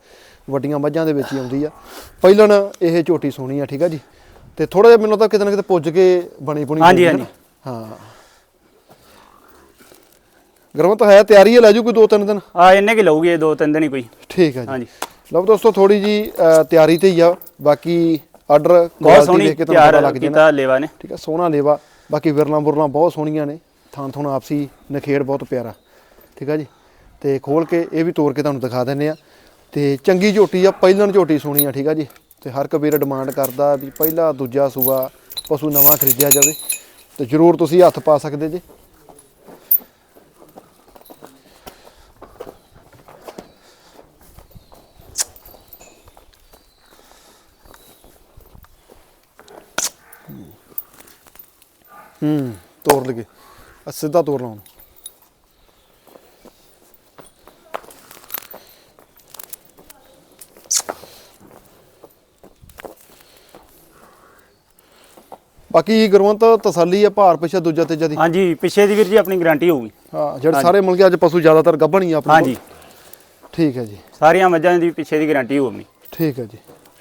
ਵੱਡੀਆਂ ਮੱਝਾਂ ਦੇ ਵਿੱਚ ਹੀ ਆਉਂਦੀ ਆ। ਪਹਿਲਣ ਇਹ ਝੋਟੀ ਸੋਹਣੀ ਆ ਠੀਕ ਆ ਜੀ। ਤੇ ਥੋੜਾ ਜਿਹਾ ਮੈਨੂੰ ਤਾਂ ਕਿਤੇ ਨਾ ਕਿਤੇ ਪੁੱਜ ਕੇ ਬਣੀ ਬੁਣੀ ਹਾਂਜੀ, ਨਾ। ਹਾਂਜੀ। ਹਾਂ। ਗਰਮਤ ਹੈ ਤਿਆਰੀ ਹੈ ਲੈ ਜੂ ਕੋਈ ਦੋ ਤਿੰਨ ਦਿਨ? ਆ ਇੰਨੇ ਕਿ ਲਊਗੀ ਇਹ ਦੋ ਤਿੰਨ ਦਿਨ ਹੀ ਕੋਈ। ਠੀਕ ਹੈ ਜੀ। ਹਾਂਜੀ। ਲਓ ਦੋਸਤੋ ਥੋੜੀ ਜੀ ਤਿਆਰੀ ਤੇ ਹੀ ਆ। ਬਾਕੀ ਆਰਡਰ ਬਹੁਤ ਕੁਆਲਿਟੀ ਸੋਹਣੀ ਦੇਖ ਕੇ ਤੁਹਾਨੂੰ ਪਤਾ ਲੱਗ ਜਾਣਾ। ਕੀਤਾ ਲੇਵਾ ਨੇ। ਠੀਕ ਹੈ ਸੋਹਣਾ ਲੇਵਾ। ਬਾਕੀ ਵਿਰਲਾਂ ਬੁਰਲਾਂ ਬਹੁਤ ਸੋਹਣੀਆਂ ਨੇ। ਥਾਂ ਥੋਂ ਆਪਸੀ ਨਖੇੜ ਬਹੁਤ ਪਿਆਰਾ। ਠੀਕ ਹੈ ਜੀ। ਤੇ ਖੋਲ ਕੇ ਇਹ ਵੀ ਤੋੜ ਕੇ ਤੁਹਾਨੂੰ ਦਿਖਾ ਦਿੰਨੇ ਆ ਤੇ ਚੰਗੀ ਝੋਟੀ ਆ ਪਹਿਲਣ ਝੋਟੀ ਸੋਹਣੀ ਆ ਠੀਕ ਆ ਜੀ। ਤੇ ਹਰ ਇੱਕ ਵੀਰ ਡਿਮਾਂਡ ਕਰਦਾ ਵੀ ਪਹਿਲਾ ਦੂਜਾ ਸੂਆ ਪਸ਼ੂ ਨਵਾਂ ਖਰੀਦਿਆ ਜਾਵੇ। ਤੇ ਜਰੂਰ ਤੁਸੀਂ ਹੱਥ ਪਾ ਸਕਦੇ ਜੇ। ਹੂੰ। ਤੋੜ ਲਗੇ ਆ ਸਿੱਧਾ ਤੋੜ ਲਾਉਣ ਬਾਕੀ ਗੁਰਵੰਤ ਤਸੱਲੀ ਆ ਭਾਰ ਪਿਛਾ ਦੂਜਾ ਤੀਜਾ ਦੀ। ਹਾਂਜੀ ਪਿੱਛੇ ਦੀ ਵੀਰ ਜੀ ਆਪਣੀ ਗਾਰੰਟੀ ਹੋਊਗੀ। ਹਾਂ ਜਿਹੜੇ ਸਾਰੇ ਮਿਲ ਕੇ ਅੱਜ ਪਸ਼ੂ ਜ਼ਿਆਦਾਤਰ ਗੱਭਣ ਹੀ ਆ ਆਪਣੇ ਹਾਂਜੀ। ਕੋਲ। ਠੀਕ ਹੈ ਜੀ। ਸਾਰੀਆਂ ਮੱਝਾਂ ਦੀ ਪਿੱਛੇ ਦੀ ਗਾਰੰਟੀ ਹੋਊਗੀ। ਠੀਕ ਹੈ ਜੀ।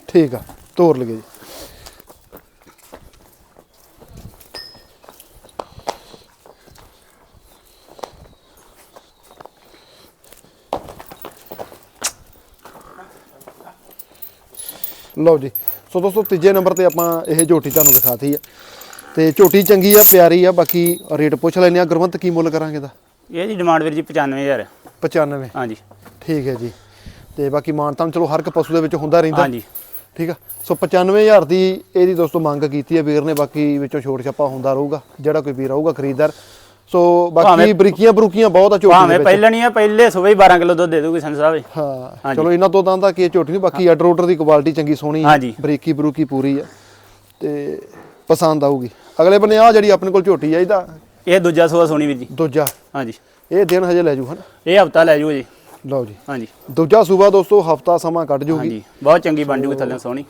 ਠੀਕ ਆ। ਤੋੜ ਲਗੇ ਜੀ। ਲਓ ਜੀ। ਸੋ ਦੋਸਤੋ ਤੀਜੇ ਨੰਬਰ ਤੇ ਆਪਾਂ ਇਹ ਝੋਟੀ ਤੁਹਾਨੂੰ ਦਿਖਾਤੀ ਆ। ਤੇ ਝੋਟੀ ਚੰਗੀ ਆ ਪਿਆਰੀ ਆ ਬਾਕੀ ਰੇਟ ਪੁੱਛ ਲੈਨੇ ਆ। ਗੁਰਵੰਤ ਕੀ ਮੁੱਲ ਕਰਾਂਗੇ ਦਾ ਇਹ ਜੀ ਡਿਮਾਂਡ ਵੀਰ ਜੀ 95000 95 ਹਾਂਜੀ। ਠੀਕ ਹੈ ਜੀ। ਤੇ ਬਾਕੀ ਮਾਨਤਾਨ ਚਲੋ ਹਰ ਇੱਕ ਪਸ਼ੂ ਦੇ ਵਿੱਚ ਹੁੰਦਾ ਰਹਿੰਦਾ। ਹਾਂਜੀ। ਠੀਕ ਆ। ਸੋ 95000 ਦੀ ਇਹਦੀ ਦੋਸਤੋ ਮੰਗ ਕੀਤੀ ਹੈ ਵੀਰ ਨੇ। ਬਾਕੀ ਵਿੱਚੋਂ ਛੋਟ ਛਾਪਾ ਹੁੰਦਾ ਰਹੂਗਾ। ਜਿਹੜਾ ਕੋਈ ਵੀਰ ਆਊਗਾ ਖਰੀਦਦਾਰ ਸੋ ਬਾਕੀ ਬਰੀਕੀਆਂ ਬਰੂਕੀਆਂ ਬਹੁਤ ਆ ਝੋਟੀ ਦੇ ਭਾਵੇਂ ਵਿੱਚ। ਪਹਿਲਾਂ ਨਹੀਂ ਆ ਪਹਿਲੇ ਸਵੇਈ 12 ਕਿਲੋ ਦੁੱਧ ਦੇ ਦੂਗੀ ਸੰਤ ਸਾਹਿਬ ਹਾਂ। ਹਾਂਜੀ। ਚਲੋ ਇਹਨਾਂ ਤੋਂ ਤਾਂ ਦਾ ਕੀ ਝੋਟੀ ਨਹੀਂ ਬਾਕੀ ਆਰਡਰ ਆਰਡਰ ਦੀ ਕੁਆਲਿਟੀ ਚੰਗੀ ਸੋਹਣੀ ਆ ਹਾਂਜੀ। ਬਰੀਕੀ ਬਰੂਕੀ ਪੂਰੀ ਆ ਤੇ ਪਸੰਦ ਆਊਗੀ। ਅਗਲੇ ਬੰਨੇ ਆ ਜਿਹੜੀ ਆਪਣੇ ਕੋਲ ਝੋਟੀ ਆ ਇਹਦਾ ਇਹ ਦੂਜਾ ਸੂਆ ਸੋਣੀ ਵੀਰ ਜੀ। ਦੂਜਾ। ਹਾਂਜੀ। ਇਹ ਦਿਨ ਹਜੇ ਲੈ ਜੂ ਹਨ? ਇਹ ਹਫਤਾ ਲੈ ਜਾਓ ਜੀ। ਲਓ ਜੀ। ਹਾਂਜੀ। ਦੂਜਾ ਸੂਬਾ ਦੋਸਤੋ ਹਫਤਾ ਸਮਾਂ ਕੱਢ ਜੂਗੀ। ਹਾਂਜੀ। ਬਹੁਤ ਚੰਗੀ ਬਣ ਜੂਗੀ ਥੱਲੇ ਸੋਹਣੀ।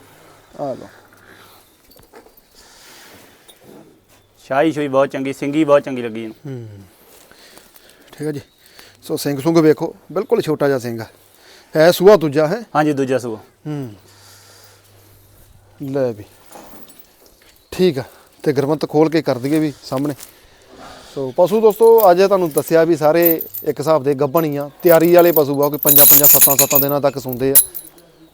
ਆ ਲਓ। ਸ਼ਾਹੀ ਸ਼ੋਈ ਬਹੁਤ ਚੰਗੀ ਸਿੰਗੀ ਬਹੁਤ ਚੰਗੀ ਲੱਗੀ ਇਹਨੂੰ। ਹੂੰ। ਠੀਕ ਹੈ ਜੀ। ਸੋ ਸਿੰਘ ਸੁੰਗ ਵੇਖੋ ਬਿਲਕੁਲ ਛੋਟਾ ਜਿਹਾ ਸਿੰਘ ਆ। ਹੈ ਸੂਆ ਦੂਜਾ ਹੈ? ਹਾਂਜੀ ਦੂਜਾ ਸੂਆ। ਹੂੰ। ਲੈ ਵੀ। ਠੀਕ ਆ ਤੇ ਗਰਮਤ ਖੋਲ ਕੇ ਕਰ ਦਈਏ ਵੀ ਸਾਹਮਣੇ। ਸੋ ਪਸ਼ੂ ਦੋਸਤੋ ਅੱਜ ਤੁਹਾਨੂੰ ਦੱਸਿਆ ਵੀ ਸਾਰੇ ਇੱਕ ਹਿਸਾਬ ਦੇ ਗੱਭਣ ਹੀ ਆ। ਤਿਆਰੀ ਵਾਲੇ ਪਸ਼ੂ ਆ ਕੋਈ ਪੰਜਾਂ ਪੰਜਾਂ ਸੱਤਾਂ ਸੱਤਾਂ ਦਿਨਾਂ ਤੱਕ ਸੁੰਦੇ ਆ।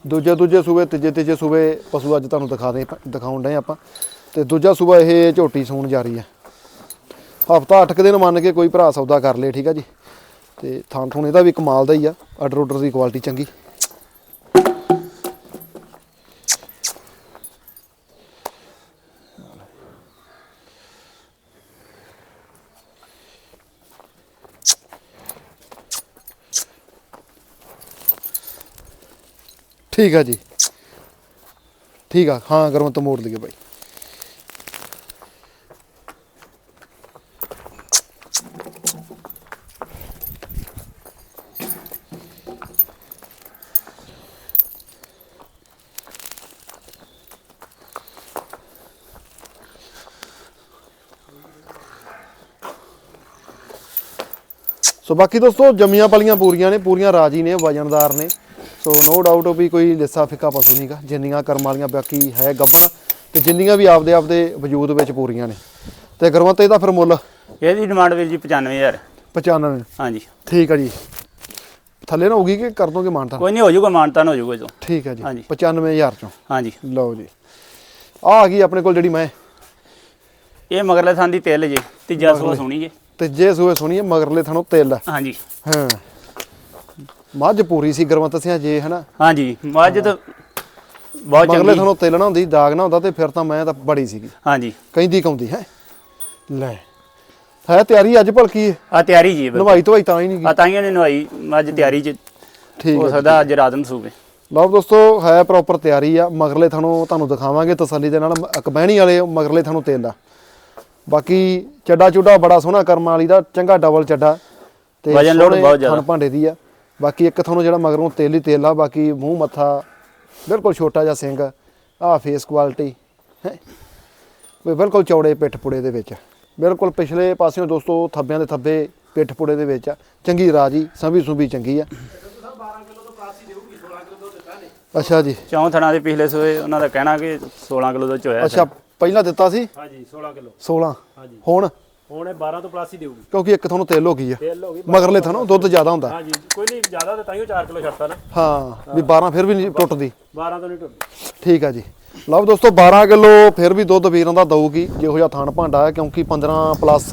ਦੂਜੇ ਦੂਜੇ ਸੂਬੇ ਤੀਜੇ ਤੀਜੇ ਸੂਬੇ ਪਸ਼ੂ ਅੱਜ ਤੁਹਾਨੂੰ ਦਿਖਾ ਦੇ ਦਿਖਾਉਣ ਡਏ ਆਪਾਂ। ਤੇ ਦੂਜਾ ਸੂਬਾ ਇਹ ਝੋਟੀ ਸੂਣ ਜਾ ਰਹੀ ਹੈ ਹਫਤਾ 8 ਦਿਨ ਮੰਨ ਕੇ ਕੋਈ ਭਰਾ ਸੌਦਾ ਕਰ ਲੇ, ਠੀਕ ਆ ਜੀ। ਤੇ ਥਾਂ ਥੂਣ ਇਹਦਾ ਵੀ ਕਮਾਲ ਦਾ ਹੀ ਆ ਆਰਡਰ ਆਰਡਰ ਦੀ ਕੁਆਲਿਟੀ ਚੰਗੀ। ਠੀਕ ਆ ਜੀ। ਠੀਕ ਆ, ਹਾਂ ਗਰਮ ਤੋਂ ਮੋੜ ਲਈਏ ਬਾਈ। ਸੋ ਬਾਕੀ ਦੋਸਤੋ ਜੰਮੀਆਂ ਪਲੀਆਂ ਪੂਰੀਆਂ ਨੇ ਪੂਰੀਆਂ ਰਾਜੀ ਨੇ ਵਜਨਦਾਰ ਨੇ। ਸੋ ਨੋ ਡਾਊਟ ਵੀ ਕੋਈ ਲਿੱਸਾ ਫਿੱਕਾ ਪਸ਼ੂ ਨਹੀਂਗਾ ਜਿੰਨੀਆਂ ਕਰਮ ਵਾਲੀਆਂ ਬਾਕੀ ਹੈ ਗੱਭਣ ਤੇ ਜਿੰਨੀਆਂ ਵੀ ਆਪਦੇ ਆਪਦੇ ਵਜੂਦ ਵਿੱਚ ਪੂਰੀਆਂ ਨੇ। ਤੇ ਗੁਰਵੰਤ ਇਹਦਾ ਫਿਰ ਮੁੱਲ? ਇਹਦੀ ਡਿਮਾਂਡ ਵੀਰ ਜੀ 95000 95 ਹਾਂਜੀ। ਠੀਕ ਆ ਜੀ। ਥੱਲੇ ਨਾ ਹੋਊਗੀ ਕਿ ਕਰ ਦੋਗੇ ਮਾਨਤਾ? ਕੋਈ ਨਹੀਂ ਹੋ ਜਾਊਗਾ ਮਾਨਤਾਨ ਹੋ ਜਾਊਗਾ ਜੋ ਠੀਕ ਹੈ ਜੀ। ਹਾਂਜੀ। 95000 ਚੋਂ। ਹਾਂਜੀ। ਲਓ ਜੀ। ਆ ਆ ਗਈ ਆਪਣੇ ਕੋਲ ਜਿਹੜੀ ਮੈਂ। ਇਹ ਮਗਰਲੇ ਥਾਂ ਦੀ ਤਿਲ ਜੀ ਤੀਜਾ ਸੂਆ ਸੋਣੀ ਜੀ। ਤੇ ਜੇ ਸੂਏ ਸੁਣੀਏ ਮਗਰਲੇ ਥਣੋਂ ਤਿਲ। ਹਾਂਜੀ। ਹਾਂ। ਮੱਝ ਪੂਰੀ ਸੀ ਗੁਰਵੰਤ ਸਿਆ ਜੇ ਹਨਾ? ਹਾਂਜੀ ਮੱਝ ਤਾਂ ਬਹੁਤ ਮਗਰਲੇ ਥਣੋਂ ਤਿਲ ਨਾ ਹੁੰਦੀ ਦਾਗ ਨਾ ਹੁੰਦਾ ਤੇ ਫਿਰ ਤਾਂ ਮੈਂ ਤਾਂ ਬੜੀ ਸੀਗੀ। ਹਾਂਜੀ। ਕਹਿੰਦੀ ਕੌਂਦੀ ਹੈ? ਲੈ। ਹੈ ਤਿਆਰੀ ਅੱਜ ਭਲਕੀ ਆ ਤਿਆਰੀ ਜੀ ਨਵਾਈ ਧਵਾਈ ਤਾਂ ਹੀ ਨਹੀਂ ਆ ਤਾਈਆਂ ਨੇ ਨਵਾਈ ਮੱਝ ਤਿਆਰੀ ਚ ਠੀਕ ਹੋ ਸਕਦਾ ਅੱਜ ਰਾਤ ਨੂੰ ਸੂਵੇ। ਲਓ ਦੋਸਤੋ ਹੈ ਪ੍ਰੋਪਰ ਤਿਆਰੀ ਆ ਮਗਰਲੇ ਥਣੋਂ ਤੁਹਾਨੂੰ ਦਿਖਾਵਾਂਗੇ ਤਸੱਲੀ ਦੇ ਨਾਲ ਅਕਬੈਣੀ ਵਾਲੇ ਮਗਰਲੇ ਥਣੋਂ ਤੇਲ ਆ ਬਾਕੀ ਚੱਡਾ ਚੁੱਡਾ ਬੜਾ ਸੋਹਣਾ ਕਰਮ ਵਾਲੀ ਦਾ ਚੰਗਾ ਡਬਲ ਚੱਡਾ ਤੇ ਵਜਨ ਲੋਡ ਬਹੁਤ ਜ਼ਿਆਦਾ। ਭਾਂਡੇ ਦੀ ਆ। ਬਾਕੀ ਇੱਕ ਤੁਹਾਨੂੰ ਜਿਹੜਾ ਮਗਰੋਂ ਤੇਲ ਹੀ ਤੇਲ ਆ ਬਾਕੀ ਮੂੰਹ ਮੱਥਾ ਬਿਲਕੁਲ ਛੋਟਾ ਜਿਹਾ ਸਿੰਘ ਆ ਫੇਸ ਕੁਆਲਿਟੀ ਹੈ। ਵੀ ਬਿਲਕੁਲ ਚੌੜੇ ਪਿੱਠ ਪੁੜੇ ਦੇ ਵਿੱਚ ਬਿਲਕੁਲ ਪਿਛਲੇ ਪਾਸਿਓਂ ਦੋਸਤੋ ਥੱਬਿਆਂ ਦੇ ਥੱਬੇ ਪਿੱਠ ਪੁੜੇ ਦੇ ਵਿੱਚ ਆ। ਚੰਗੀ ਰਾਜੀ ਸੰਭੀ ਸੁਭੀ ਚੰਗੀ ਆ। ਅੱਛਾ ਜੀ। ਚੌਂ ਥਣਾ ਦੇ ਪਿਛਲੇ ਸੂਏ ਉਹਨਾਂ ਦਾ ਕਹਿਣਾ ਕਿ 16 ਕਿਲੋ ਦਾ ਚੋਇਆ ਅੱਛਾ ਪਹਿਲਾਂ ਦਿੱਤਾ ਸੀ? ਹਾਂਜੀ 16 ਕਿਲੋ। 16 ਹਾਂਜੀ। ਹੁਣ? ਹੁਣ ਇਹ 12 ਤੋਂ ਪਲੱਸ ਹੀ ਦੇਊਗੀ। ਕਿਉਂਕਿ ਇੱਕ ਤੁਹਾਨੂੰ ਤੇਲ ਹੋ ਗਈ ਆ। ਤੇਲ ਹੋ ਗਈ ਮਗਰਲੇ ਥਣੋਂ ਦੁੱਧ ਜ਼ਿਆਦਾ ਹੁੰਦਾ। ਹਾਂਜੀ ਕੋਈ ਨਹੀਂ ਜ਼ਿਆਦਾ ਤਾਂ ਤਾਈਓ 4 ਕਿਲੋ ਛੱਡਤਾ ਨਾ। ਹਾਂ ਵੀ 12 ਫਿਰ ਵੀ ਨਹੀਂ ਟੁੱਟਦੀ। 12 ਤੋਂ ਨਹੀਂ ਟੁੱਟਦੀ। ਠੀਕ ਆ ਜੀ। ਲਓ ਦੋਸਤੋ 12 ਕਿਲੋ ਫਿਰ ਵੀ ਦੁੱਧ ਵੀਰਾਂ ਦਾ ਦਊਗੀ ਜਿਹੋ ਜਿਹਾ ਥਣ ਭਾਂਡਾ ਹੈ ਕਿਉਂਕਿ 15 ਪਲੱਸ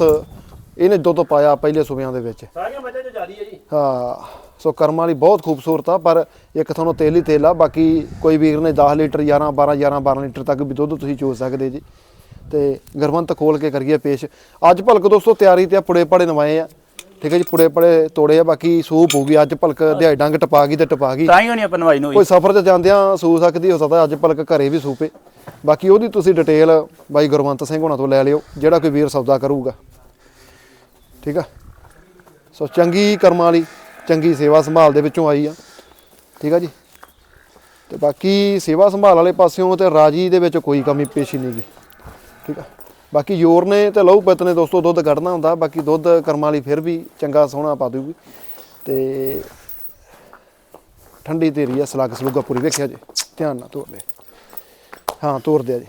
ਇਹਨੇ ਦੁੱਧ ਪਾਇਆ ਪਹਿਲੇ ਸੂਬਿਆਂ ਦੇ ਵਿੱਚ। ਸਾਰੀਆਂ ਮੱਝਾਂ ਚ ਜ਼ਿਆਦੀ ਹੈ ਜੀ। ਹਾਂ। ਸੋ ਕਰਮ ਵਾਲੀ ਬਹੁਤ ਖੂਬਸੂਰਤ ਆ ਪਰ ਇੱਕ ਤੁਹਾਨੂੰ ਤੇਲ ਹੀ ਤੇਲ ਆ ਬਾਕੀ ਕੋਈ ਵੀਰ ਨੇ 10 ਲੀਟਰ 11 12 11 12 ਲੀਟਰ ਤੱਕ ਵੀ ਦੁੱਧ ਤੁਸੀਂ ਚੋ ਸਕਦੇ ਜੀ। ਤੇ ਗਰਮੰਤ ਖੋਲ ਕੇ ਕਰੀਏ ਪੇਸ਼। ਅੱਜ ਭਲਕ ਦੋਸਤੋ ਤਿਆਰੀ ਤੇ ਪੁੜੇ ਪੜੇ ਨਵਾਏ ਆ। ਠੀਕ ਹੈ ਜੀ ਪੁੜੇ ਪੜੇ ਤੋੜੇ ਆ ਬਾਕੀ ਸੂਪ ਹੋਊਗੀ ਅੱਜ ਭਲਕ ਦਿਹਾੜੀ ਡੰਗ ਟਪਾ ਗਈ ਤੇ ਟਪਾ ਗਈ। ਤਾਂ ਹੀ ਹੋਣੀ ਆਪਾਂ ਨਵਾਈ ਨੂੰ ਕੋਈ ਸਫ਼ਰ ਤੇ ਜਾਂਦਿਆਂ ਸੂ ਸਕਦੀ ਹੋ ਸਕਦਾ ਅੱਜ ਭਲਕ ਘਰੇ ਵੀ ਸੂਪੇ। ਬਾਕੀ ਉਹਦੀ ਤੁਸੀਂ ਡਿਟੇਲ ਬਾਈ ਗੁਰਵੰਤ ਸਿੰਘ ਹੋਣਾ ਤੋਂ ਲੈ ਲਿਓ ਜਿਹੜਾ ਕੋਈ ਵੀਰ ਸੌਦਾ ਕਰੂਗਾ। ਠੀਕ ਆ? ਸੋ ਚੰਗੀ ਕਰਮਾਂ ਵਾਲੀ। ਚੰਗੀ ਸੇਵਾ ਸੰਭਾਲ ਦੇ ਵਿੱਚੋਂ ਆਈ ਆ। ਠੀਕ ਆ ਜੀ? ਤੇ ਬਾਕੀ ਸੇਵਾ ਸੰਭਾਲ ਵਾਲੇ ਪਾਸਿਓਂ ਤੇ ਰਾਜੀ ਦੇ ਵਿੱਚ ਕੋਈ ਕਮੀ ਪੇਸ਼ੀ ਨਹੀਂ ਗੀ। ਠੀਕ ਆ? ਬਾਕੀ ਯੋਰ ਨੇ ਤੇ ਲਹੂ ਪਿੱਤ ਨੇ ਦੋਸਤੋ, ਦੁੱਧ ਕੱਢਣਾ ਹੁੰਦਾ। ਬਾਕੀ ਦੁੱਧ ਕਰਮਾਂ ਲਈ ਫਿਰ ਵੀ ਚੰਗਾ ਸੋਹਣਾ ਪਾ ਦੂਗੀ ਤੇ ਠੰਡੀ ਤੇਰੀ ਆ ਸਲੱਗ ਸਲੂਗਾ ਪੂਰੀ ਵੇਖਿਆ ਜੀ। ਧਿਆਨ ਨਾਲ ਤੋਰ ਦੇ। ਹਾਂ, ਤੋਰ ਦਿਆ ਜੀ।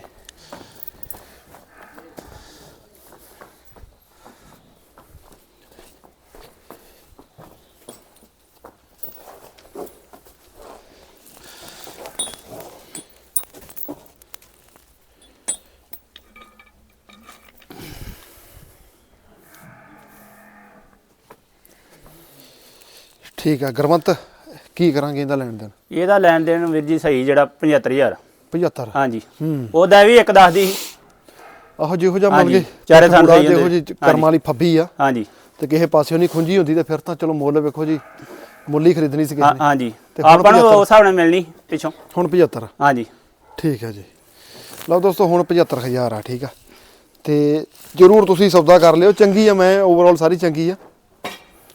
ਠੀਕ ਆ ਗੁਰਵੰਤ ਕੀ ਕਰਾਂਗੇ ਇਹਦਾ ਲੈਣ ਦੇਣ? ਇਹਦਾ ਲੈਣ ਦੇਣ ਵੀਰ ਜੀ ਸਹੀ ਜਿਹੜਾ 75000 75 ਹਾਂਜੀ। ਹੂੰ। ਉਹਦਾ ਵੀ ਇੱਕ ਦੱਸ ਦੀ ਸੀ। ਆਹੋ ਜਿਹੋ ਜਿਹਾ ਮੰਨ ਗਏ ਚਾਰੇ ਥਾਂ ਸਹੀ। ਜਿਹੋ ਜੀ ਕਰਮ ਵਾਲੀ ਫੱਬੀ ਆ। ਹਾਂਜੀ। ਤੇ ਕਿਸੇ ਪਾਸਿਓਂ ਨਹੀਂ ਖੁੰਝੀ ਹੁੰਦੀ ਤੇ ਫਿਰ ਤਾਂ ਚਲੋ ਮੁੱਲ ਵੇਖੋ ਜੀ ਮੁੱਲ ਹੀ ਖਰੀਦਣੀ ਸੀ ਕਿਸੇ ਨੇ। ਹਾਂਜੀ। ਆਪਾਂ ਨੂੰ 75 ਉਸ ਹਿਸਾਬ ਨਾਲ ਮਿਲਣੀ ਪਿੱਛੋਂ। ਹੁਣ 75 ਹਾਂਜੀ। ਠੀਕ ਹੈ ਜੀ। ਲਓ ਦੋਸਤੋ ਹੁਣ 75000 ਆ ਠੀਕ ਆ। ਤੇ ਜਰੂਰ ਤੁਸੀਂ ਸੌਦਾ ਕਰ ਲਿਓ। ਚੰਗੀ ਆ ਮੈਂ ਓਵਰਆਲ ਸਾਰੀ ਚੰਗੀ ਆ।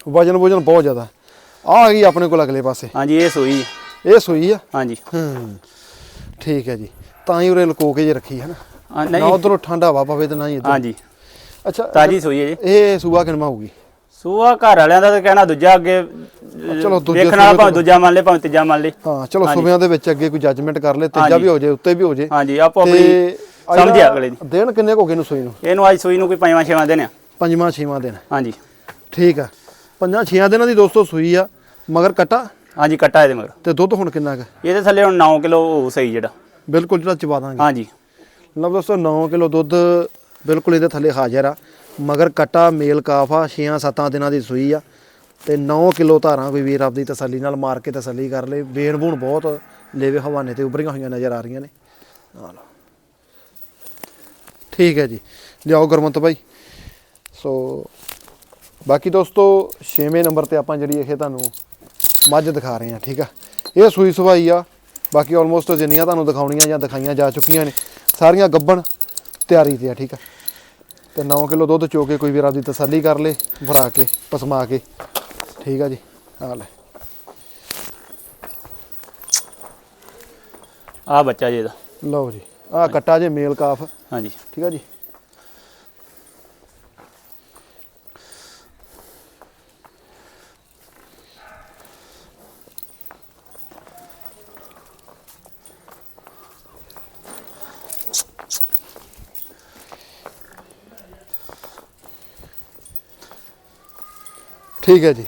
ਵਜਨ ਵਜਨ ਬਹੁਤ ਜ਼ਿਆਦਾ। ਆ ਆ ਗਈ ਆਪਣੇ ਕੋਲ ਅਗਲੇ ਪਾਸੇ। ਹਾਂਜੀ ਇਹ ਸੋਈ। ਇਹ ਸੂਈ ਆ? ਹਾਂਜੀ। ਹੂੰ ਠੀਕ ਹੈ ਜੀ। ਤਾਂ ਹੀ ਉਰੇ ਲੁਕੋ ਕੇ ਜੇ ਰੱਖੀ ਹੈ ਨਾ ਹਾਂ, ਨਾ ਨਹੀਂ ਉਧਰੋਂ ਠੰਡਾ ਹਵਾ ਪਵੇ ਤੇ ਨਾ ਹੀ ਇੱਧਰ। ਹਾਂਜੀ। ਅੱਛਾ ਤਾਜੀ ਸੋਈ ਹੈ ਜੀ। ਇਹ ਸੂਆ ਕਿਨਮਾ ਹੋਊਗੀ? ਸੂਆ ਘਰ ਵਾਲਿਆਂ ਦਾ ਤਾਂ ਕਹਿਣਾ ਦੂਜਾ ਅੱਗੇ ਚਲੋ ਦੂਜੇ ਵੇਖਣ ਵਾਲਾ ਭਾਵੇਂ ਤੋਂ- ਦੂਜਾ ਮੰਨ ਲੇ ਭਾਵੇਂ ਤੀਜਾ ਮੰਨ ਲੇ। ਹਾਂ ਚਲੋ ਸੂਬਿਆਂ ਦੇ ਵਿੱਚ ਅੱਗੇ ਕੋਈ ਜੱਜਮੈਂਟ ਕਰ ਲੈ ਤੀਜਾ ਹਾਂਜੀ। ਵੀ ਹੋ ਜੇ ਉੱਤੇ ਵੀ ਹੋ ਜੇ। ਹਾਂਜੀ ਆਪੋ ਆਪਣੀ ਸਮਝਿਆ ਅਗਲੇ ਦੀ। ਦਿਨ ਕਿੰਨੇ ਕੁ ਹੋ ਗਏ ਨੂੰ ਸੂਈ ਨੂੰ? ਇਹਨੂੰ ਅੱਜ ਸੂਈ ਨੂੰ ਕੋਈ ਪੰਜਵਾਂ ਛੇਵਾਂ ਦਿਨ ਆ। ਪੰਜਵਾਂ ਛੇਵਾਂ ਦਿਨ। ਹਾਂਜੀ। ਠੀਕ ਆ। ਪੰਜਾਂ ਛੇਆਂ ਦਿਨਾਂ ਦੀ ਦੋਸਤੋ ਸੂਈ ਆ ਮਗਰ ਕਟਾ? ਹਾਂਜੀ ਕੱਟਾ ਇਹਦੇ ਮਗਰ। ਤੇ ਦੁੱਧ ਹੁਣ ਕਿੰਨਾ ਕੁ? ਇਹਦੇ ਥੱਲੇ ਹੁਣ 9 ਕਿਲੋ ਹੋਊ ਸਹੀ ਜਿਹੜਾ। ਬਿਲਕੁਲ ਜਿਹੜਾ ਚਵਾ ਦਾਂਗੇ। ਹਾਂਜੀ। ਲਓ ਦੋਸਤੋ 9 ਕਿਲੋ ਦੁੱਧ ਬਿਲਕੁਲ ਇਹਦੇ ਥੱਲੇ ਹਾਜ਼ਰ ਆ। ਮਗਰ ਕਟਾ ਮੇਲ ਕਾਫਾ 6-7 ਦਿਨਾਂ ਦੀ ਸੂਈ ਆ। ਤੇ 9 ਕਿਲੋ ਧਾਰਾਂ ਕੋਈ ਵੀਰ ਆਪਦੀ ਤਸੱਲੀ ਨਾਲ ਮਾਰ ਕੇ ਤਸੱਲੀ ਕਰ ਲੇ। ਬੇਨ ਬੂਣ ਬਹੁਤ ਲੇਵੇ ਹਵਾਨੇ ਤੇ ਉਭਰੀਆਂ ਹੋਈਆਂ ਨਜ਼ਰ ਆ ਰਹੀਆਂ ਨੇ। ਆ ਲਓ। ਠੀਕ ਹੈ ਜੀ। ਲਿਆਓ ਗੁਰਮੰਤ ਭਾਈ। ਸੋ ਬਾਕੀ ਦੋਸਤੋ 6ਵੇਂ ਨੰਬਰ ਤੇ ਆਪਾਂ ਜਿਹੜੀ ਇਹ ਤੁਹਾਨੂੰ ਮੱਝ ਦਿਖਾ ਰਹੇ ਹਾਂ ਠੀਕ ਆ? ਇਹ ਸੂਈ ਸੁਭਾਈ ਆ। ਬਾਕੀ ਆਲਮੋਸਟ ਜਿੰਨੀਆਂ ਤੁਹਾਨੂੰ ਦਿਖਾਉਣੀਆਂ ਜਾਂ ਦਿਖਾਈਆਂ ਜਾ ਚੁੱਕੀਆਂ ਨੇ ਸਾਰੀਆਂ ਗੱਬਣ ਤਿਆਰੀ ਤੇ ਆ ਠੀਕ ਆ? ਤੇ 9 ਕਿਲੋ ਦੁੱਧ ਚੋ ਕੇ ਕੋਈ ਵੀਰ ਆਪਦੀ ਤਸੱਲੀ ਕਰ ਲੇ ਭਰਾ ਕੇ ਪਸਮਾ ਕੇ ਠੀਕ ਆ ਜੀ? ਆ ਲੈ। ਆ ਬੱਚਾ ਜੀ ਇਹਦਾ। ਲਓ ਜੀ ਆ ਕੱਟਾ ਜੇ ਮੇਲ ਕਾਫ। ਹਾਂਜੀ। ਠੀਕ ਆ ਜੀ? ਠੀਕ ਹੈ ਜੀ।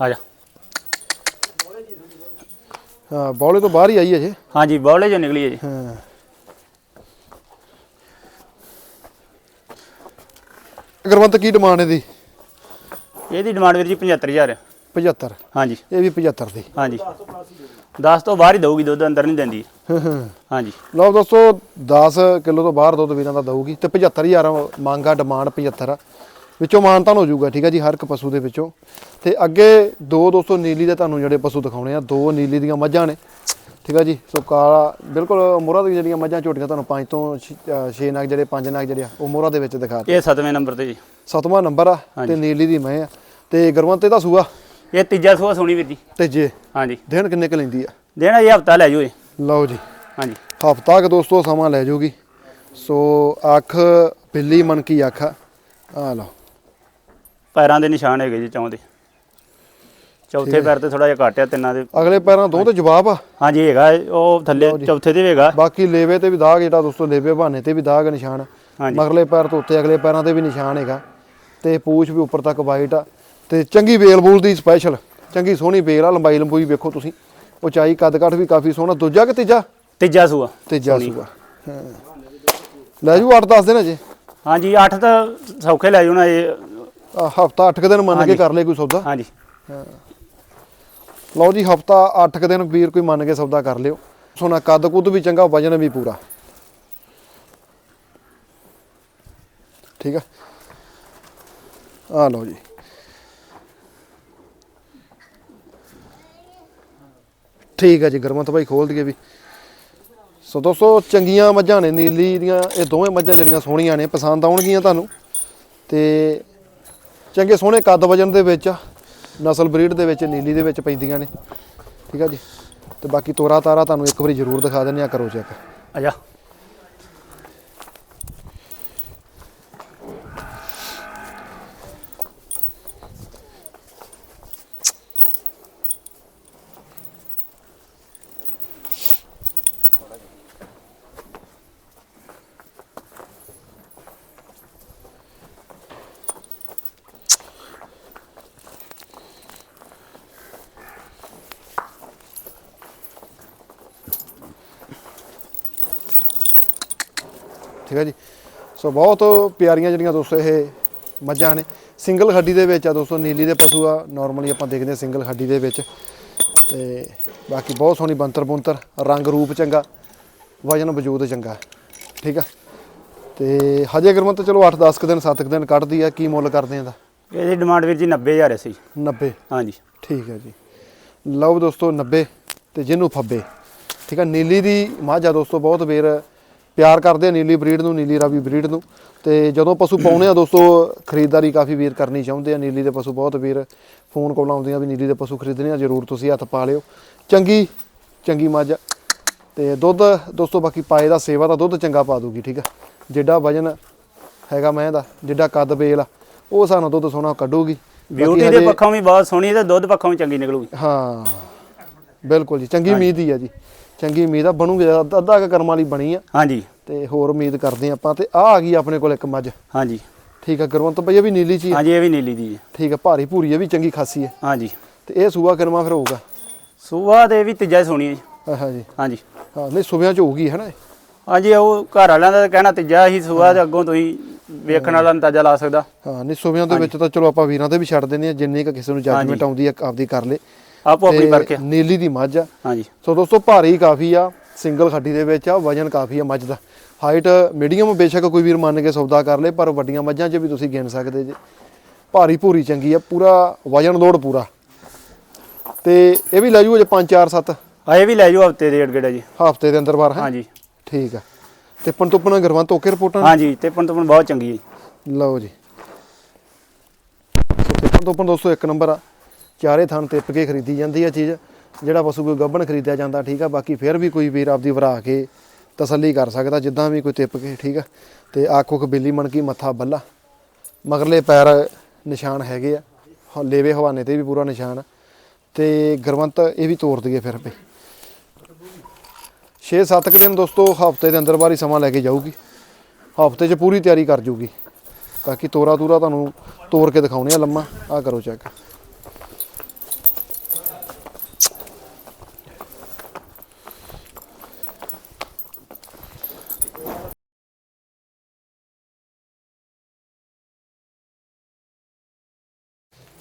ਆ ਜਾ। ਹਾਂ ਬੌਲੇ ਤੋਂ ਬਾਹਰ ਹੀ ਆਈ ਹੈ ਜੀ। ਹਾਂਜੀ ਬੌਲੇ ਜੋ ਨਿਕਲੀ ਹੈ ਜੀ। ਹਾਂ। ਗੁਰਵੰਤ ਕੀ ਡਿਮਾਂਡ ਇਹਦੀ? ਇਹਦੀ ਡਿਮਾਂਡ ਵੀਰ ਜੀ 75000 ਹੈ 75 ਹਾਂਜੀ ਇਹ ਵੀ 75 ਦੀ। ਹਾਂਜੀ 10 ਤੋਂ ਬਾਹਰ ਹੀ ਦਊਗੀ ਦੁੱਧ ਅੰਦਰ ਨਹੀਂ ਦਿੰਦੀ। ਹਾਂਜੀ ਲਓ ਦੋਸਤੋ 10 ਕਿਲੋ ਤੋਂ ਬਾਹਰ ਦੁੱਧ ਵੀਰਾਂ ਦਾ ਦਊਗੀ ਤੇ 75000 ਮੰਗਾ ਡਿਮਾਂਡ 75 ਆ। ਵਿੱਚੋਂ ਮਾਨਤਾਨ ਹੋ ਜਾਊਗਾ ਠੀਕ ਹੈ ਜੀ ਹਰ ਇੱਕ ਪਸ਼ੂ ਦੇ ਵਿੱਚੋਂ। ਤੇ ਅੱਗੇ ਦੋ ਦੋਸਤੋ ਨੀਲੀ ਦੇ ਤੁਹਾਨੂੰ ਜਿਹੜੇ ਪਸ਼ੂ ਦਿਖਾਉਣੇ ਆ ਦੋ ਨੀਲੀ ਦੀਆਂ ਮੱਝਾਂ ਨੇ ਠੀਕ ਹੈ ਜੀ ਸੋ ਕਾਲਾ ਬਿਲਕੁਲ ਮੋਹਰਾ ਦੀਆਂ ਜਿਹੜੀਆਂ ਮੱਝਾਂ ਝੋਟੀਆਂ ਤੁਹਾਨੂੰ ਪੰਜ ਤੋਂ 6 ਨਗ ਜਿਹੜੇ ਪੰਜ ਨਗ ਜਿਹੜੇ ਆ ਉਹ ਮੋਹਰਾ ਦੇ ਵਿੱਚ ਦਿਖਾ ਇਹ ਸੱਤਵੇਂ ਨੰਬਰ ਤੇ ਜੀ। ਸਤਵਾਂ ਨੰਬਰ ਆ ਤੇ ਨੀਲੀ ਦੀ ਮੈਂ ਆ। ਤੇ ਗੁਰਵੰਤ ਇਹਦਾ ਸੂਆ? ਇਹ ਤੀਜਾ ਸੂਆ ਸੋਣੀ ਵੀਰ ਜੀ। ਤੇ ਜੇ ਹਾਂਜੀ। ਦਿਨ ਕਿੰਨੇ ਕ ਲੈਂਦੀ ਆ? ਦੇਣਾ ਇਹ ਹਫਤਾ ਲੈ ਜਾਓ ਇਹ। ਲਓ ਜੀ। ਹਾਂਜੀ। ਹਫਤਾ ਕ ਦੋਸਤੋ ਸਮਾਂ ਲੈ ਜਾਊਗੀ। ਸੋ ਅੱਖ ਬਿੱਲੀ ਮਨ ਕੀ ਅੱਖ ਆ। ਲਓ। ਪੈਰਾਂ ਦੇ ਨਿਸ਼ਾਨ ਹੈਗੇ ਜੀ ਚੌਂ ਦੇ। ਚੌਥੇ ਪੈਰ ਤੇ ਥੋੜਾ ਜਿਹਾ ਘੱਟ ਆ ਤਿੰਨਾਂ ਦੇ। ਅਗਲੇ ਪੈਰਾਂ ਦੋ ਤੇ ਜਵਾਬ ਆ? ਹਾਂਜੀ ਹੈਗਾ ਉਹ ਥੱਲੇ ਚੌਥੇ ਤੇ ਹੈਗਾ। ਬਾਕੀ ਲੇਵੇ ਤੇ ਵੀ ਦਾਗ ਜਿਹੜਾ ਦੋਸਤੋ ਲੇਵੇ ਬਹਾਨੇ ਤੇ ਵੀ ਦਾਗ ਨਿਸ਼ਾਨ। ਮਗਲੇ ਪੈਰ ਤੋਂ ਉੱਤੇ ਅਗਲੇ ਪੈਰਾਂ ਤੇ ਵੀ ਨਿਸ਼ਾਨ ਹੈਗਾ। ਤੇ ਪੂਛ ਵੀ ਉੱਪਰ ਤੱਕ ਵਾਈਟ ਆ। ਤੇ ਚੰਗੀ ਵੇਲ ਬੂਲ ਦੀ ਸਪੈਸ਼ਲ ਚੰਗੀ ਸੋਹਣੀ ਵੇਲ ਆ ਲੰਬਾਈ ਲੰਬੂਈ ਵੇਖੋ ਤੁਸੀਂ। ਉਚਾਈ ਕੱਦ ਕੱਠ ਵੀ ਕਾਫੀ ਸੋਹਣਾ। ਦੂਜਾ ਕਿ ਤੀਜਾ? ਤੀਜਾ ਸੂਆ। ਤੀਜਾ ਸੂਆ। ਲੈ ਜੂ 8-10 ਦਿਨ ਅਜੇ ਹਾਂਜੀ 8 ਤਾਂ ਸੌਖੇ ਲੈ ਜਾਓ ਨਾ ਇਹ। ਹਫਤਾ 8 ਦਿਨ ਮੰਨ ਕੇ ਕਰ ਲੈ ਕੋਈ ਸੌਦਾ? ਹਾਂਜੀ। ਲਓ ਜੀ ਹਫਤਾ 8 ਕੁ ਦਿਨ ਵੀਰ ਕੋਈ ਮੰਨ ਕੇ ਸੌਦਾ ਕਰ ਲਿਓ। ਸੋਨਾ ਕੱਦ ਕੁੱਦ ਵੀ ਚੰਗਾ ਵਜਨ ਵੀ ਪੂਰਾ। ਠੀਕ ਆ? ਆ ਲਓ ਜੀ। ਠੀਕ ਹੈ ਜੀ ਗਰਮਤ ਭਾਈ ਖੋਲ ਦਈਏ ਵੀ। ਸੋ ਦੋਸਤੋ ਚੰਗੀਆਂ ਮੱਝਾਂ ਨੇ ਨੀਲੀ ਦੀਆਂ ਇਹ ਦੋਵੇਂ ਮੱਝਾਂ ਜਿਹੜੀਆਂ ਸੋਹਣੀਆਂ ਨੇ ਪਸੰਦ ਆਉਣਗੀਆਂ ਤੁਹਾਨੂੰ। ਤੇ ਚੰਗੇ ਸੋਹਣੇ ਕੱਦ ਵਜਨ ਦੇ ਵਿੱਚ ਨਸਲ ਬਰੀਡ ਦੇ ਵਿੱਚ, ਨੀਲੀ ਦੇ ਵਿੱਚ ਪੈਂਦੀਆਂ ਨੇ। ਠੀਕ ਆ ਜੀ? ਤੇ ਬਾਕੀ ਤੋਰਾ ਤਾਰਾ ਤੁਹਾਨੂੰ ਇੱਕ ਵਾਰੀ ਜ਼ਰੂਰ ਦਿਖਾ ਦਿੰਦੇ ਆ ਕਰੋ ਚੈੱਕ ਆ ਜਾ। ਠੀਕ ਆ ਜੀ। ਸੋ ਬਹੁਤ ਪਿਆਰੀਆਂ ਜਿਹੜੀਆਂ ਦੋਸਤੋ ਇਹ ਮੱਝਾਂ ਨੇ। ਸਿੰਗਲ ਹੱਡੀ ਦੇ ਵਿੱਚ ਆ ਦੋਸਤੋ ਨੀਲੀ ਦੇ ਪਸ਼ੂ ਆ। ਨਾਰਮਲੀ ਆਪਾਂ ਦੇਖਦੇ ਹਾਂ ਸਿੰਗਲ ਹੱਡੀ ਦੇ ਵਿੱਚ। ਤੇ ਬਾਕੀ ਬਹੁਤ ਸੋਹਣੀ ਬੰਤਰ ਬੁੰਤਰ ਰੰਗ ਰੂਪ ਚੰਗਾ ਵਜਨ ਵਜੂਦ ਚੰਗਾ ਠੀਕ ਆ। ਤੇ ਹਜੇ ਗੁਰਮਤ ਚਲੋ 8-10 ਕੁ ਦਿਨ 7 ਕੁ ਦਿਨ ਕੱਢਦੀ ਆ ਕੀ ਮੁੱਲ ਕਰਦੇ ਆ ਦਾ ਇਹਦੀ ਡਿਮਾਂਡ ਵੀਰ ਜੀ 90000 ਸੀ। 90 ਹਾਂਜੀ। ਠੀਕ ਹੈ ਜੀ। ਲਓ ਦੋਸਤੋ 90 ਤੇ ਜਿਹਨੂੰ ਫੱਬੇ ਠੀਕ ਹੈ ਨੀਲੀ ਦੀ ਮੱਝ ਆ ਦੋਸਤੋ ਬਹੁਤ ਵੀਰ ਪਿਆਰ ਕਰਦੇ ਆ ਨੀਲੀ ਬਰੀਡ ਨੂੰ ਨੀਲੀ ਰਾਵੀ ਬਰੀਡ ਨੂੰ। ਤੇ ਜਦੋਂ ਪਸ਼ੂ ਪਾਉਣੇ ਆ ਦੋਸਤੋ ਖਰੀਦਦਾਰੀ ਕਾਫੀ ਵੀਰ ਕਰਨੀ ਚਾਹੁੰਦੇ ਆ। ਨੀਲੀ ਦੇ ਪਸ਼ੂ ਬਹੁਤ ਵੀਰ ਫੋਨ ਕਾਲ ਆਉਂਦੀਆਂ ਵੀ ਨੀਲੀ ਦੇ ਪਸ਼ੂ ਖਰੀਦਣੇ ਆ ਜਰੂਰ ਤੁਸੀਂ ਹੱਥ ਪਾ ਲਿਓ। ਚੰਗੀ ਚੰਗੀ ਮੱਝ। ਤੇ ਦੁੱਧ ਦੋਸਤੋ ਬਾਕੀ ਪਾਏ ਦਾ ਸੇਵਾ ਦਾ ਦੁੱਧ ਚੰਗਾ ਪਾ ਦੂਗੀ ਠੀਕ ਆ? ਜਿੱਡਾ ਵਜਨ ਹੈਗਾ ਮੈਂ ਦਾ ਜਿੱਡਾ ਕੱਦ ਬੇਲ ਆ ਉਹ ਸਾਨੂੰ ਦੁੱਧ ਸੋਨਾ ਕੱਢੂਗੀ। ਬਿਊਟੀ ਦੇ ਪੱਖੋਂ ਵੀ ਬਹੁਤ ਸੋਹਣੀ ਤੇ ਦੁੱਧ ਪੱਖੋਂ ਵੀ ਚੰਗੀ ਨਿਕਲੂਗੀ। ਹਾਂ ਬਿਲਕੁਲ ਜੀ ਚੰਗੀ ਉਮੀਦ ਹੀ ਆ ਜੀ। ਚੰਗੀ ਉਮੀਦ ਆ ਬਣੂਗੀ ਅੱਧਾ ਅੱਧਾ ਕੁ ਕਰਮਾਂ ਵਾਲੀ ਬਣੀ ਆ। ਹਾਂਜੀ। ਤੇ ਹੋਰ ਉਮੀਦ ਕਰਦੇ ਆ ਆਪਾਂ ਤੇ ਆ ਆ ਗਈ ਆਪਣੇ ਕੋਲ ਇੱਕ ਮੱਝ। ਹਾਂਜੀ। ਠੀਕ ਆ ਗੁਰਵੰਤ ਭਈਆ ਵੀ ਨੀਲੀ ਚ ਹਾਂਜੀ ਇਹ ਵੀ ਨੀਲੀ ਦੀ ਹੈ ਠੀਕ ਆ ਭਾਰੀ ਭੂਰੀ ਆ ਵੀ ਚੰਗੀ ਖਾਸੀ ਹੈ ਹਾਂਜੀ। ਤੇ ਇਹ ਸੂਆ ਕਰਮਾ ਫਿਰ ਹੋਊਗਾ? ਸੁਬਾਹ ਤੇ ਵੀ ਤੀਜਾ ਹੀ ਸੋਹਣੀ ਹੈ ਜੀ। ਆਹਾਂ ਜੀ। ਹਾਂਜੀ। ਹਾਂ ਨਹੀਂ ਸੂਬਿਆਂ ਚ ਹੋਊਗੀ ਹੈ ਨਾ ਇਹ? ਹਾਂਜੀ ਉਹ ਘਰ ਵਾਲਿਆਂ ਦਾ ਤਾਂ ਕਹਿਣਾ ਤੀਜਾ ਹੀ ਸੁਬਾਹ ਦੇ ਅੱਗੋਂ ਤੁਸੀਂ ਵੇਖਣ ਵਾਲਾ ਅੰਦਾਜ਼ਾ ਲਾ ਸਕਦਾ। ਹਾਂ ਨਹੀਂ ਸੂਬਿਆਂ ਦੇ ਵਿੱਚ ਤਾਂ ਚਲੋ ਆਪਾਂ ਵੀਰਾਂ ਤੇ ਵੀ ਛੱਡ ਦਿੰਦੇ ਆ ਜਿੰਨੀ ਕੁ ਕਿਸੇ ਨੂੰ ਜੱਜਮੈਂਟ ਆਉਂਦੀ ਆ ਆਪਦੀ ਕਰ ਲੇ। ਆਪੋ ਆਪਣੀ ਹੈ। ਨੀਲੀ ਦੀ ਮੱਝ ਆ। ਹਾਂਜੀ। ਸੋ ਦੋਸਤੋ ਭਾਰੀ ਕਾਫੀ ਆ ਸਿੰਗਲ ਖੱਡੀ ਦੇ ਵਿੱਚ ਆ ਵਜਨ ਕਾਫੀ ਆ ਮੱਝ ਦਾ। ਹਾਈਟ ਮੀਡੀਅਮ ਬੇਸ਼ੱਕ ਕੋਈ ਵੀਰ ਮੰਨ ਕੇ ਸੌਦਾ ਕਰ ਲੇ ਪਰ ਵੱਡੀਆਂ ਮੱਝਾਂ 'ਚ ਵੀ ਤੁਸੀਂ ਗਿਣ ਸਕਦੇ ਜੇ। ਭਾਰੀ ਭੂਰੀ ਚੰਗੀ ਆ ਪੂਰਾ ਵਜਨ ਲੋਡ ਪੂਰਾ। ਤੇ ਇਹ ਵੀ ਲੈ ਜੂ ਜੇ 5 4 7 ਆ ਇਹ ਵੀ ਲੈ ਜਾਓ ਹਫ਼ਤੇ ਦੇ ਗੇੜਾ ਜੀ। ਹਫ਼ਤੇ ਦੇ ਅੰਦਰ ਬਾਹਰ ਹਾਂਜੀ। ਠੀਕ ਆ। ਤੇ ਪਣ ਤੁਪਣਾ ਗਰਵਾਂ ਤੋਕੇ ਰਿਪੋਰਟਾਂ ਹਾਂਜੀ ਤੇ ਪਣ ਤੋਂ ਬਹੁਤ ਚੰਗੀ ਹੈ ਜੀ। ਲਓ ਜੀ। ਸੋ ਟਿੱਪਣ ਤੋਂ ਦੋਸਤੋ ਇੱਕ ਨੰਬਰ ਆ। ਚਾਰੇ ਥਾਂ ਟਿੱਪ ਕੇ ਖਰੀਦੀ ਜਾਂਦੀ ਹੈ ਚੀਜ਼, ਜਿਹੜਾ ਪਸ਼ੂ ਕੋਈ ਗੱਭਣ ਖਰੀਦਿਆ ਜਾਂਦਾ, ਠੀਕ ਆ, ਬਾਕੀ ਫਿਰ ਵੀ ਕੋਈ ਵੀਰ ਆਪਦੀ ਵਰਾ ਕੇ ਤਸੱਲੀ ਕਰ ਸਕਦਾ, ਜਿੱਦਾਂ ਵੀ ਕੋਈ ਟਿੱਪ ਕੇ, ਠੀਕ ਆ। ਤੇ ਆਖੋ ਕ ਬਿੱਲੀ ਮਣਕੀ ਮੱਥਾ ਬੱਲਾ। ਮਗਰਲੇ ਪੈਰ ਨਿਸ਼ਾਨ ਹੈਗੇ ਆ ਲੇਵੇ ਹਵਾਨੇ ਤੇ ਵੀ ਪੂਰਾ ਨਿਸ਼ਾਨ। ਆ ਤੇ ਗਰਵੰਤ ਇਹ ਵੀ ਤੋੜ ਦਈਏ ਫਿਰ ਪੇ 6-7 ਕੁ ਦਿਨ ਦੋਸਤੋ, ਹਫ਼ਤੇ ਦੇ ਅੰਦਰ ਬਾਰੀ ਸਮਾਂ ਲੈ ਕੇ ਜਾਊਗੀ। ਹਫ਼ਤੇ 'ਚ ਪੂਰੀ ਤਿਆਰੀ ਕਰ ਜੂਗੀ। ਬਾਕੀ ਤੋਰਾ ਤੂਰਾ ਤੁਹਾਨੂੰ ਤੋੜ ਕੇ ਦਿਖਾਉਣੇ ਆ ਲੰਮਾ। ਆ ਕਰੋ ਚੈੱਕ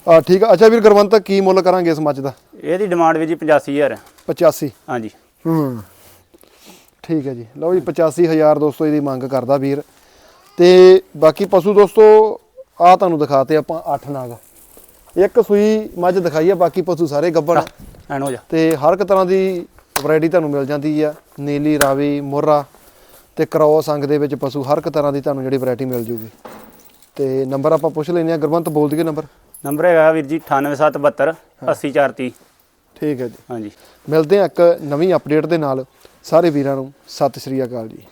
ਆ ਠੀਕ ਆ। ਅੱਛਾ ਵੀਰ ਗੁਰਵੰਤ ਕੀ ਮੁੱਲ ਕਰਾਂਗੇ ਇਸ ਮੱਝ ਦਾ? ਇਹਦੀ ਡਿਮਾਂਡ ਵੀ ਜੀ 85000 ਹੈ 85 ਹਾਂਜੀ। ਹੂੰ। ਠੀਕ ਹੈ ਜੀ। ਲਓ ਜੀ 85000 ਦੋਸਤੋ ਇਹਦੀ ਮੰਗ ਕਰਦਾ ਵੀਰ। ਤੇ ਬਾਕੀ ਪਸ਼ੂ ਦੋਸਤੋ ਆ ਤੁਹਾਨੂੰ ਦਿਖਾਤੇ ਆਪਾਂ 8 ਨਾਗ। ਇੱਕ ਸੂਈ ਮੱਝ ਦਿਖਾਈ ਆ ਬਾਕੀ ਪਸ਼ੂ ਸਾਰੇ ਗੱਭਣ ਐਨ ਹੋ ਜਾ। ਤੇ ਹਰ ਇੱਕ ਤਰ੍ਹਾਂ ਦੀ ਵੈਰਾਈਟੀ ਤੁਹਾਨੂੰ ਮਿਲ ਜਾਂਦੀ ਆ। ਨੀਲੀ ਰਾਵੀ ਮੋਹਰਾ ਤੇ ਕਰੋਸ ਅੰਗ ਦੇ ਵਿੱਚ ਪਸ਼ੂ ਹਰ ਇੱਕ ਤਰ੍ਹਾਂ ਦੀ ਤੁਹਾਨੂੰ ਜਿਹੜੀ ਵੈਰਾਈਟੀ ਮਿਲ ਜੂਗੀ। ਤੇ ਨੰਬਰ ਆਪਾਂ ਪੁੱਛ ਲੈਨੇ ਆ ਗੁਰਵੰਤ ਬੋਲ ਦਈਏ ਨੰਬਰ? ਨੰਬਰ ਹੈਗਾ ਵੀਰ ਜੀ 98772 80430 ਠੀਕ ਹੈ ਜੀ। ਹਾਂਜੀ। ਮਿਲਦੇ ਆ ਇੱਕ ਨਵੀਂ ਅਪਡੇਟ ਦੇ ਨਾਲ। ਸਾਰੇ ਵੀਰਾਂ ਨੂੰ ਸਤਿ ਸ੍ਰੀ ਅਕਾਲ ਜੀ।